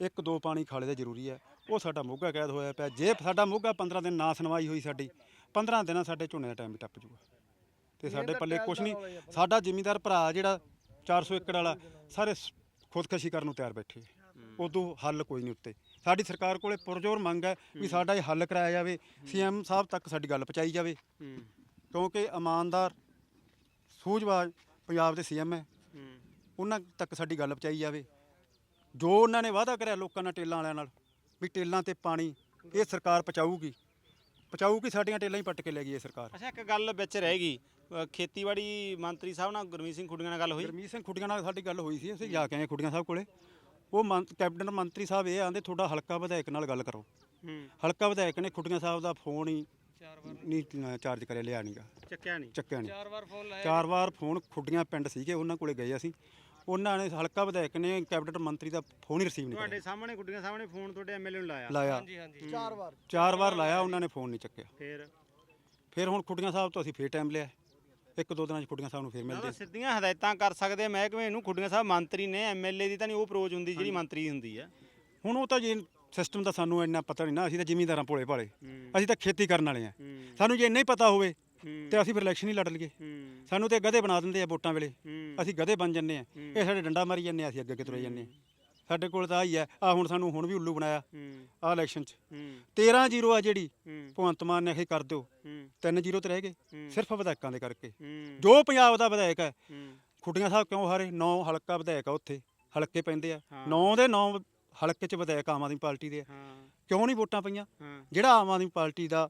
ਇੱਕ ਦੋ ਪਾਣੀ ਖਾਲੇ ਦਾ ਜ਼ਰੂਰੀ ਹੈ। ਉਹ ਸਾਡਾ ਮੋਗਾ ਕੈਦ ਹੋਇਆ ਪਿਆ। ਜੇ ਸਾਡਾ ਮੋਗਾ 15 ਦਿਨ ਨਾ ਸੁਣਵਾਈ ਹੋਈ ਸਾਡੀ 15 ਦਿਨਾਂ ਸਾਡੇ ਝੋਨੇ ਦਾ ਟਾਈਮ ਵੀ ਟੱਪ ਜੂਗਾ ਤੇ ਸਾਡੇ ਪੱਲੇ ਕੁਛ ਨਹੀਂ। ਸਾਡਾ ਜ਼ਿਮੀਂਦਾਰ ਭਰਾ ਜਿਹੜਾ 400 ਏਕੜ ਵਾਲਾ ਸਾਰੇ ਸ- ਖੁਦਕਸ਼ੀ ਕਰਨ ਨੂੰ ਤਿਆਰ ਬੈਠੇ। ਉਦੋਂ ਹੱਲ ਕੋਈ ਨਹੀਂ ਉੱਤੇ। ਸਾਡੀ ਸਰਕਾਰ ਕੋਲੇ ਪੁਰਜੋਰ ਮੰਗ ਹੈ ਵੀ ਸਾਡਾ ਇਹ ਹੱਲ ਕਰਾਇਆ ਜਾਵੇ ਸੀਐਮ ਸਾਹਿਬ ਤੱਕ ਸਾਡੀ ਗੱਲ ਪਹੁੰਚਾਈ ਜਾਵੇ। ਕਿਉਂਕਿ ਇਮਾਨਦਾਰ ਸੂਝਵਾਨ ਪੰਜਾਬ ਦੇ ਸੀਐਮ ਹੈ। ਉਹਨਾਂ ਤੱਕ ਸਾਡੀ ਗੱਲ ਪਹੁੰਚਾਈ ਜਾਵੇ। ਜੋ ਉਹਨਾਂ ਨੇ ਵਾਅਦਾ ਕਰਿਆ ਲੋਕਾਂ ਨਾਲ ਟੇਲਾਂ ਵਾਲਿਆਂ ਨਾਲ ਵੀ ਟੇਲਾਂ ਤੇ ਪਾਣੀ ਇਹ ਸਰਕਾਰ ਪਹੁੰਚਾਊਗੀ। ਪਹੁੰਚਾਊਗੀ ਸਾਡੀਆਂ ਟੇਲਾਂ ਹੀ ਪੱਟ ਕੇ ਲੈ ਗਈ ਇਹ ਸਰਕਾਰ। ਅੱਛਾ ਇੱਕ ਗੱਲ ਵਿੱਚ ਰਹਿ ਗਈ। ਖੇਤੀਬਾੜੀ ਮੰਤਰੀ ਸਾਹਿਬ ਨਾਲ ਗੁਰਮੀਤ ਸਿੰਘ ਖੁੱਡੀਆਂ ਨਾਲ ਗੱਲ ਹੋਈ? ਗੁਰਮੀਤ ਸਿੰਘ ਖੁੱਡੀਆਂ ਨਾਲ ਸਾਡੀ ਗੱਲ ਹੋਈ ਸੀ ਅਸੀਂ ਜਾ ਕੇ ਆਏ ਖੁੱਡੀਆਂ ਸਾਹਿਬ ਕੋਲੇ। ਉਹ ਮੰ- ਕੈਬਨਿਟ ਮੰਤਰੀ ਸਾਹਿਬ ਇਹ ਆਂਦੇ ਤੁਹਾਡਾ ਹਲਕਾ ਵਿਧਾਇਕ ਨਾਲ ਗੱਲ ਕਰੋ। ਹੂੰ। ਹਲਕਾ ਵਿਧਾਇਕ ਨੇ ਖੁੱਡੀਆਂ ਸਾਹਿਬ ਦਾ ਫੋਨ ਹੀ ਨਹੀਂ ਚਾਰਜ ਕਰਿਆ ਲਿਆ ਨਹੀਂਗਾ ਚੱਕਿਆ ਨਹੀਂ ਚੱਕਿਆ ਨਹੀਂ ਚਾਰ ਵਾਰ ਫੋਨ ਲਾਇਆ ਚਾਰ ਵਾਰ ਫੋਨ ਖੁੱਡੀਆਂ ਪਿੰਡ ਸੀਗੇ ਉਹਨਾਂ ਕੋਲੇ ਗਏ ਅਸੀਂ। ਉਹਨਾਂ ਨੇ ਹਲਕਾ ਵਿਧਾਇਕ ਨੇ ਕੈਬਨਿਟ ਮੰਤਰੀ ਦਾ ਫੋਨ ਹੀ ਰਿਸੀਵ ਨਹੀਂ ਤੁਹਾਡੇ ਸਾਹਮਣੇ ਖੁੱਡੀਆਂ ਸਾਹਮਣੇ ਫੋਨ ਤੁਹਾਡੇ ਐਮਐਲਏ ਨੂੰ ਲਾਇਆ? ਲਾਇਆ। ਹਾਂਜੀ ਹਾਂਜੀ। ਚਾਰ ਵਾਰ। ਚਾਰ ਵਾਰ ਲਾਇਆ ਉਹਨਾਂ ਨੇ ਫੋਨ ਨਹੀਂ ਚੱਕਿਆ। ਫੇਰ? ਫਿਰ ਹੁਣ ਖੁੱਡੀਆਂ ਸਾਹਿਬ ਤੋਂ ਅਸੀਂ ਫੇਰ ਟਾਈਮ ਲਿਆ। ਇੱਕ ਦੋ ਦਿਨਾਂ 'ਚ ਖੁੱਡੀਆਂ ਸਾਹਿਬ ਨੂੰ ਫੇਰ ਮਿਲਦੇ ਸਿੱਧੀਆਂ ਹਦਾਇਤਾਂ ਕਰ ਸਕਦੇ ਆ। ਮਹਿਕਮੇ ਨੂੰ ਖੁੱਡੀਆਂ ਸਾਹਿਬ ਮੰਤਰੀ ਨੇ ਐਮਐਲਏ ਦੀ ਤਾਂ ਨਹੀਂ ਉਹ ਅਪਰੋਚ ਹੁੰਦੀ ਜਿਹੜੀ ਮੰਤਰੀ ਦੀ ਹੁੰਦੀ ਆ। ਹੁਣ ਉਹ ਤਾਂ ਜੀ ਸਿਸਟਮ ਦਾ ਸਾਨੂੰ ਇੰਨਾ ਪਤਾ ਨਹੀਂ ਨਾ ਅਸੀਂ ਤਾਂ ਜ਼ਿਮੀਂਦਾਰਾਂ ਭੋਲੇ ਭਾਲੇ। ਅਸੀਂ ਤਾਂ ਖੇਤੀ ਕਰਨ ਵਾਲੇ ਆ। ਸਾਨੂੰ ਜੇ ਇੰਨਾ ਹੀ ਪਤਾ ਹੋਵੇ ਤੇ ਅਸੀਂ ਫਿਰ ਇਲੈਕਸ਼ਨ ਹੀ ਲੜ ਲਈਏ। ਸਾਨੂੰ ਤੇ ਗਧੇ ਬਣਾ ਦਿੰਦੇ ਆ ਵੋਟਾਂ ਵੇਲੇ। ਅਸੀਂ ਗਧੇ ਬਣ ਜੰਨੇ ਆ। ਇਹ ਸਾਡੇ ਡੰਡਾ ਮਾਰੀ ਜੰਨੇ ਆ ਅਸੀਂ ਅੱਗੇ ਕਿਤਰੇ ਜੰਨੇ ਆ। ਸਾਡੇ ਕੋਲ ਤਾਂ ਆਹੀ ਆ ਆ ਹੁਣ ਸਾਨੂੰ ਹੁਣ ਵੀ ਉੱਲੂ ਬਣਾਇਆ। ਹੂੰ। ਆ ਇਲੈਕਸ਼ਨ 'ਚ। ਹੂੰ। 13 ਜ਼ੀਰੋ ਆ ਜਿਹੜੀ। ਹੂੰ। ਭਗਵੰਤ ਮਾਨ ਨੇ ਆਖੀ ਕਰ ਦਿਓ। ਹੂੰ। ਤਿੰਨ ਜ਼ੀਰੋ ਤੇ ਰਹਿ ਗਏ। ਹੂੰ। ਸਿਰਫ ਵਿਧਾਇਕਾਂ ਦੇ ਕਰਕੇ। ਹੂੰ। ਜੋ ਪੰਜਾਬ ਦਾ ਵਿਧਾਇਕ ਹੈ। ਹੂੰ। ਖੁੱਡੀਆਂ ਸਾਹਿਬ ਕਿਉਂ ਹਾਰੇ? 9 ਹਲਕਾ ਵਿਧਾਇਕ ਆ ਉੱਥੇ। ਹਲਕੇ ਪੈਂਦੇ ਆ। ਹਾਂ। 9 ਦੇ 9 ਹਲਕੇ 'ਚ ਵਿਧਾਇਕ ਆਮ ਆਦਮੀ ਪਾਰਟੀ ਦੇ ਆ। ਹਾਂ। ਕਿਉਂ ਨਹੀਂ ਵੋਟਾਂ ਪਈਆਂ? ਹਾਂ। ਜਿਹੜਾ ਆਮ ਆਦਮੀ ਪਾਰਟੀ ਦਾ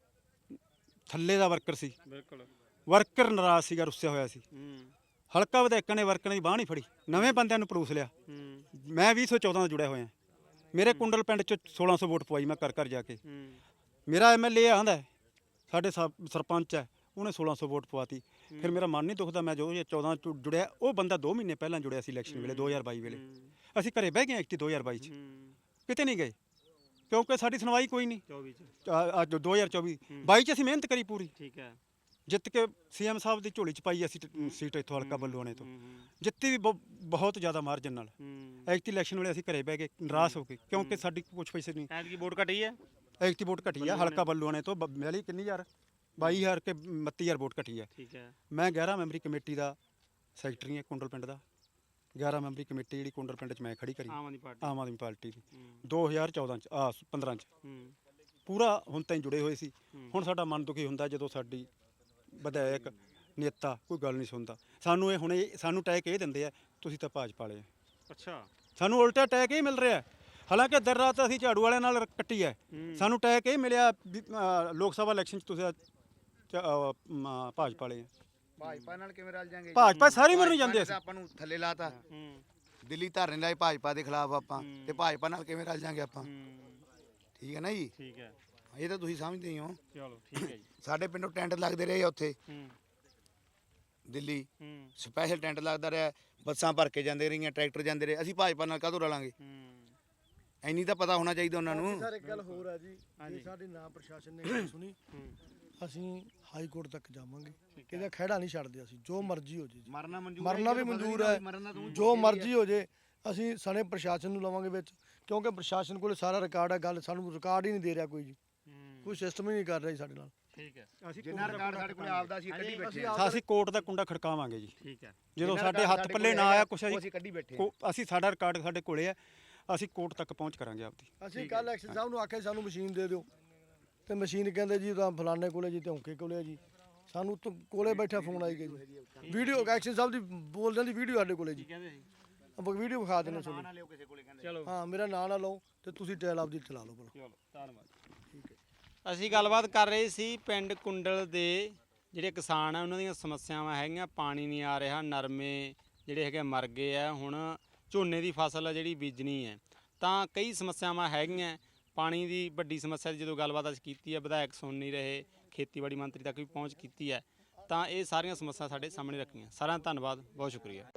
ਥੱਲੇ ਦਾ ਵਰਕਰ ਸੀ। ਬਿਲਕੁਲ। ਵਰਕਰ ਨਾਰਾਜ਼ ਸੀਗਾ ਰੁੱਸਿਆ ਹੋਇਆ ਸੀ। ਹੂੰ। ਹਲਕਾ ਵਿਧਾਇਕਾਂ ਨੇ ਵਰਕਰਾਂ ਦੀ ਬਾਹ ਨਹੀਂ ਫੜੀ। ਨਵੇਂ ਬੰਦਿਆਂ ਨੂੰ ਪਰੂਸ ਲਿਆ। ਹੂੰ। ਮੈਂ 2014 ਦਾ ਜੁੜਿਆ ਹੋਇਆ। ਮੇਰੇ ਕੁੰਡਲ ਪਿੰਡ 'ਚ 1600 ਵੋਟ ਪਵਾਈ ਮੈਂ ਘਰ ਘਰ ਜਾ ਕੇ। ਹੂੰ। ਮੇਰਾ ਐਮਐਲਏ ਆਂਦਾ ਸਾਡੇ ਸਰ- ਸਰਪੰਚ ਹੈ। ਉਹਨੇ 1600 ਵੋਟ ਪਵਾਤੀ। ਫਿਰ ਮੇਰਾ ਮਨ ਨਹੀਂ ਦੁਖਦਾ। ਮੈਂ ਜੋ 14 ਚ ਜੁੜਿਆ ਉਹ ਬੰਦਾ 2 ਮਹੀਨੇ ਪਹਿਲਾਂ ਜੁੜਿਆ ਸੀ ਇਲੈਕਸ਼ਨ ਵੇਲੇ 2022 ਵੇਲੇ। ਅਸੀਂ ਘਰੇ ਬਹਿ ਗਏ ਐਕਟੀ 2022 ਚ। ਕਿਤੇ ਨਹੀਂ ਗਏ। ਕਿਉਂਕਿ ਸਾਡੀ ਸੁਣਵਾਈ ਕੋਈ ਨਹੀਂ। 24 ਚ। ਆ- ਅੱਜ 2024 22 ਚ ਅਸੀਂ ਮਿਹਨਤ ਕਰੀ ਪੂਰੀ। ਠੀਕ ਹੈ। ਜਿੱਤ ਕੇ ਸੀਐਮ ਸਾਹਿਬ ਦੀ ਝੋਲੀ ਚ ਪਾਈ ਅਸੀਂ ਟ- ਸੀਟ ਇੱਥੋਂ ਹਲਕਾ ਬੱਲੂਆਣੇ ਤੋਂ। ਜਿੱਤੀ ਵੀ ਬਹੁ- ਬਹੁਤ ਜ਼ਿਆਦਾ ਮਾਰਜਨ ਨਾਲ। ਐਕਟੀ ਇਲੈਕਸ਼ਨ ਵੇਲੇ ਅਸੀਂ ਘਰੇ ਬਹਿ ਗਏ ਨਿਰਾਸ਼ ਹੋ ਗਏ ਕਿਉਂਕਿ ਸਾਡੀ ਕੁਝ ਪੈਸੇ ਨਹੀਂ। ਐਤ ਕੀ ਵੋਟ ਘਟੀ ਹੈ? ਐਕਟੀ ਵੋਟ ਘਟੀ ਆ ਹਲਕਾ ਬੱਲੂਆਣੇ ਤੋਂ ਬ- ਮਿਲੀ ਕਿੰਨੀ ਯਾਰ 22000 ਕੇ 32000 ਵੋਟ ਘਟੀ ਆ ਠੀਕ ਹੈ। ਮੈਂ 11 ਮੈਂਬਰੀ ਕਮੇਟੀ ਦਾ ਸੈਕਟਰੀ ਹਾਂ ਕੁੰਡਲ ਪਿੰਡ ਦਾ। 11 ਮੈਂਬਰੀ ਕਮੇਟੀ ਜਿਹੜੀ ਕੁੰਡਲ ਪਿੰਡ 'ਚ ਮੈਂ ਖੜੀ ਕਰੀ। ਆਮ ਆਦਮੀ ਪਾਰਟੀ। ਆਮ ਆਦਮੀ ਪਾਰਟੀ ਦੀ। ਹੂੰ। 2014 'ਚ ਆ 15 'ਚ। ਹੂੰ। ਪੂਰਾ ਹੁਣ ਤਾਈਂ ਜੁੜੇ ਹੋਏ ਸੀ। ਹੁਣ ਸਾਡਾ ਮਨ ਦੁਖੀ ਹੁੰਦਾ ਜਦੋਂ ਸਾਡੀ ਵਿਧਾਇਕ ਨੇਤਾ ਕੋਈ ਗੱਲ ਨਹੀਂ ਸੁਣਦਾ। ਸਾਨੂੰ ਇਹ ਹੁਣ ਇਹ ਸਾਨੂੰ ਟੈਕ ਇਹ ਦਿੰਦੇ ਆ ਤੁਸੀਂ ਤਾਂ ਭਾਜਪਾ ਵਾਲੇ ਆ। ਅੱਛਾ। ਸਾਨੂੰ ਉਲਟਾ ਟੈਕ ਇਹ ਮਿਲ ਰਿਹਾ। ਹਾਲਾਂਕਿ ਦਰ ਰਾਤ ਅਸੀਂ ਝਾੜੂ ਵਾਲਿਆਂ ਨਾਲ ਕੱਟੀ ਹੈ। ਸਾਨੂੰ ਟੈਕ ਇਹ ਮਿਲਿਆ ਵੀ, ਅ, ਲੋਕ ਸਭਾ ਇਲੈਕਸ਼ਨ 'ਚ ਤੁਸੀਂ ਅ, ਚ- ਅ, ਮ, ਭਾਜਪਾ ਵਾਲੇ ਆ। ਭਾਜਪਾ ਨਾਲ ਕਿਵੇਂ ਰਲ ਜਾਾਂਗੇ ਭਾਜਪਾ ਸਾਰੇ ਮਰ ਨਹੀਂ ਜਾਂਦੇ ਅਸੀਂ ਆਪਾਂ ਨੂੰ ਥੱਲੇ ਲਾਤਾ। ਹੂੰ। ਦਿੱਲੀ ਧਰਨੇ ਲਾਏ ਭਾਜਪਾ ਦੇ ਖਿਲਾਫ ਆਪਾਂ ਤੇ ਭਾਜਪਾ ਨਾਲ ਕਿਵੇਂ ਰਲ ਜਾਾਂਗੇ ਆਪਾਂ? ਹੂੰ। ਠੀਕ ਹੈ ਨਾ ਜੀ? ਠੀਕ ਹੈ। ਇਹ ਤਾਂ ਤੁਸੀਂ ਸਮਝਦੇ ਹੀ ਹੋ। ਚਲੋ ਠੀਕ ਹੈ ਜੀ। ਸਾਡੇ ਪਿੰਡੋਂ ਟੈਂਟ ਲੱਗਦੇ ਰਹੇ ਆ ਉੱਥੇ। ਹੂੰ। ਦਿੱਲੀ। ਹੂੰ। ਸਪੈਸ਼ਲ ਟੈਂਟ ਲੱਗਦਾ ਰਿਹਾ। ਬੱਸਾਂ ਭਰ ਕੇ ਜਾਂਦੇ ਰਹੀਆਂ ਟਰੈਕਟਰ ਜਾਂਦੇ ਰਹੇ। ਅਸੀਂ ਭਾਜਪਾ ਨਾਲ ਕਾਹਤੋਂ ਰਲਾਂਗੇ? ਹੂੰ। ਐਨੀ ਤਾਂ ਪਤਾ ਹੋਣਾ ਚਾਹੀਦਾ ਉਹਨਾਂ ਨੂੰ। ਸਰ ਇੱਕ ਗੱਲ ਹੋਰ ਹੈ ਜੀ। ਜੇ ਸਾਡੇ ਨਾ ਪ੍ਰਸ਼ਾਸਨ ਨੇ ਗੱਲ ਸੁਣੀ ਹੂੰ। ਅਸੀਂ ਹਾਈ ਕੋਰਟ ਤੱਕ ਜਾਵਾਂਗੇ। ਇਹਦਾ ਖਹਿੜਾ ਨਹੀਂ ਛੱਡਦੇ ਅਸੀਂ। ਜੋ ਮਰਜ਼ੀ ਹੋ ਜੇ ਜੀ। ਮਰਨਾ ਮਨਜ਼ੂਰ ਮਰਨਾ ਵੀ ਮਨਜ਼ੂਰ ਹੈ। ਜੋ ਮਰਜ਼ੀ ਹੋ ਜੇ ਅਸੀਂ ਸਣੇ ਪ੍ਰਸ਼ਾਸਨ ਨੂੰ ਲਵਾਂਗੇ ਵਿੱਚ। ਕਿਉਂਕਿ ਪ੍ਰਸ਼ਾਸਨ ਕੋਲੇ ਸਾਰਾ ਰਿਕਾਰਡ ਹੈ ਗੱਲ ਸਾਨੂੰ ਰਿਕਾਰਡ ਹੀ ਨਹੀਂ ਦੇ ਰਿਹਾ ਕੋਈ ਜੀ। ਕੋਈ ਸਿਸਟਮ ਹੀ ਨਹੀਂ ਕਰ ਰਿਹਾ ਜੀ ਸਾਡੇ ਨਾਲ। ਠੀਕ ਹੈ। ਅਸੀਂ ਜਿੰਨਾ ਰਿਕਾਰਡ ਸਾਡੇ ਕੋਲ ਆਪਦਾ ਸੀ ਕੱਢੀ ਬੈਠੇ ਆ ਅਸੀਂ ਕੋਰਟ ਦਾ ਕੁੰਡਾ ਖੜਕਾਵਾਂਗੇ ਜੀ। ਠੀਕ ਹੈ। ਜਦੋਂ ਸਾਡੇ ਹੱਥ ਪੱਲੇ ਨਾ ਹੈਗਾ, ਆਇਆ ਕੁਛ ਉਹ ਅਸੀਂ ਅਸੀਂ ਕੱਢੀ ਬੈਠੇ ਆ ਕੋ- ਅਸੀਂ ਸਾਡਾ ਰਿਕਾਰਡ ਸਾਡੇ ਕੋਲੇ ਹੈ ਅਸੀਂ ਕੋਰਟ ਤੱਕ ਪਹੁੰਚ ਕਰਾਂਗੇ ਆਪਦੀ। ਅਸੀਂ ਕੱਲ ਐਕਸ਼ਨ ਸਾਹਿਬ ਨੂੰ ਆਖਿਆ ਸਾਨੂੰ ਮਸ਼ੀਨ ਦੇ ਦਿਓ। ਤੇ ਮਸ਼ੀਨ ਕਹਿੰਦੇ ਜੀ ਤਾਂ ਫਲਾਣੇ ਕੋਲੇ ਜੀ ਤੇ ਔਂਕੇ ਕੋਲੇ ਆ ਜੀ। ਸਾਨੂੰ ਤਾਂ ਕੋਲੇ ਬੈਠਾ ਫੋਨ ਆਈ ਗਿਆ ਜੀ ਵੀਡੀਓ ਐਕਸ਼ਨ ਸਾਹਿਬ ਦੀ ਬੋਲਦਿਆਂ ਦੀ ਵੀਡੀਓ ਸਾਡੇ ਕੋਲੇ ਜੀ। ਕਹਿੰਦੇ ਵੀਡੀਓ ਵਿਖਾ ਦਿੰਦੇ ਤੁਹਾਨੂੰ ਹਾਂ ਮੇਰਾ ਨਾਂ ਨਾ ਲਓ ਤੇ ਤੁਸੀਂ ਟੈਲ ਆਪਦੀ ਚਲਾ ਲਓ ਚਲੋ ਧੰਨਵਾਦ। ਅਸੀਂ ਗੱਲਬਾਤ ਕਰ ਰਹੇ ਸੀ ਪਿੰਡ ਕੁੰਡਲ ਦੇ ਜਿਹੜੇ ਕਿਸਾਨ ਆ, ਉਹਨਾਂ ਦੀਆਂ ਸਮੱਸਿਆਵਾਂ ਹੈਗੀਆਂ, ਪਾਣੀ ਨਹੀਂ ਆ ਰਿਹਾ, ਨਰਮੇ ਜਿਹੜੇ ਹੈਗੇ ਮਰ ਗਏ ਆ, ਹੁਣ ਝੋਨੇ ਦੀ ਫਸਲ ਆ ਜਿਹੜੀ ਬੀਜਣੀ ਹੈ। ਤਾਂ ਕਈ ਸਮੱਸਿਆਵਾਂ ਹੈਗੀਆਂ, ਪਾਣੀ ਦੀ ਵੱਡੀ ਸਮੱਸਿਆ ਦੀ ਜਦੋਂ ਗੱਲਬਾਤ ਅਸੀਂ ਕੀਤੀ ਹੈ, ਵਿਧਾਇਕ ਸੁਣ ਨਹੀਂ ਰਹੇ, ਖੇਤੀਬਾੜੀ ਮੰਤਰੀ ਤੱਕ ਵੀ ਪਹੁੰਚ ਕੀਤੀ ਹੈ, ਤਾਂ ਇਹ ਸਾਰੀਆਂ ਸਮੱਸਿਆ ਸਾਡੇ ਸਾਹਮਣੇ ਰੱਖੀਆਂ। ਸਾਰਿਆਂ ਦਾ ਧੰਨਵਾਦ, ਬਹੁਤ ਸ਼ੁਕਰੀਆ।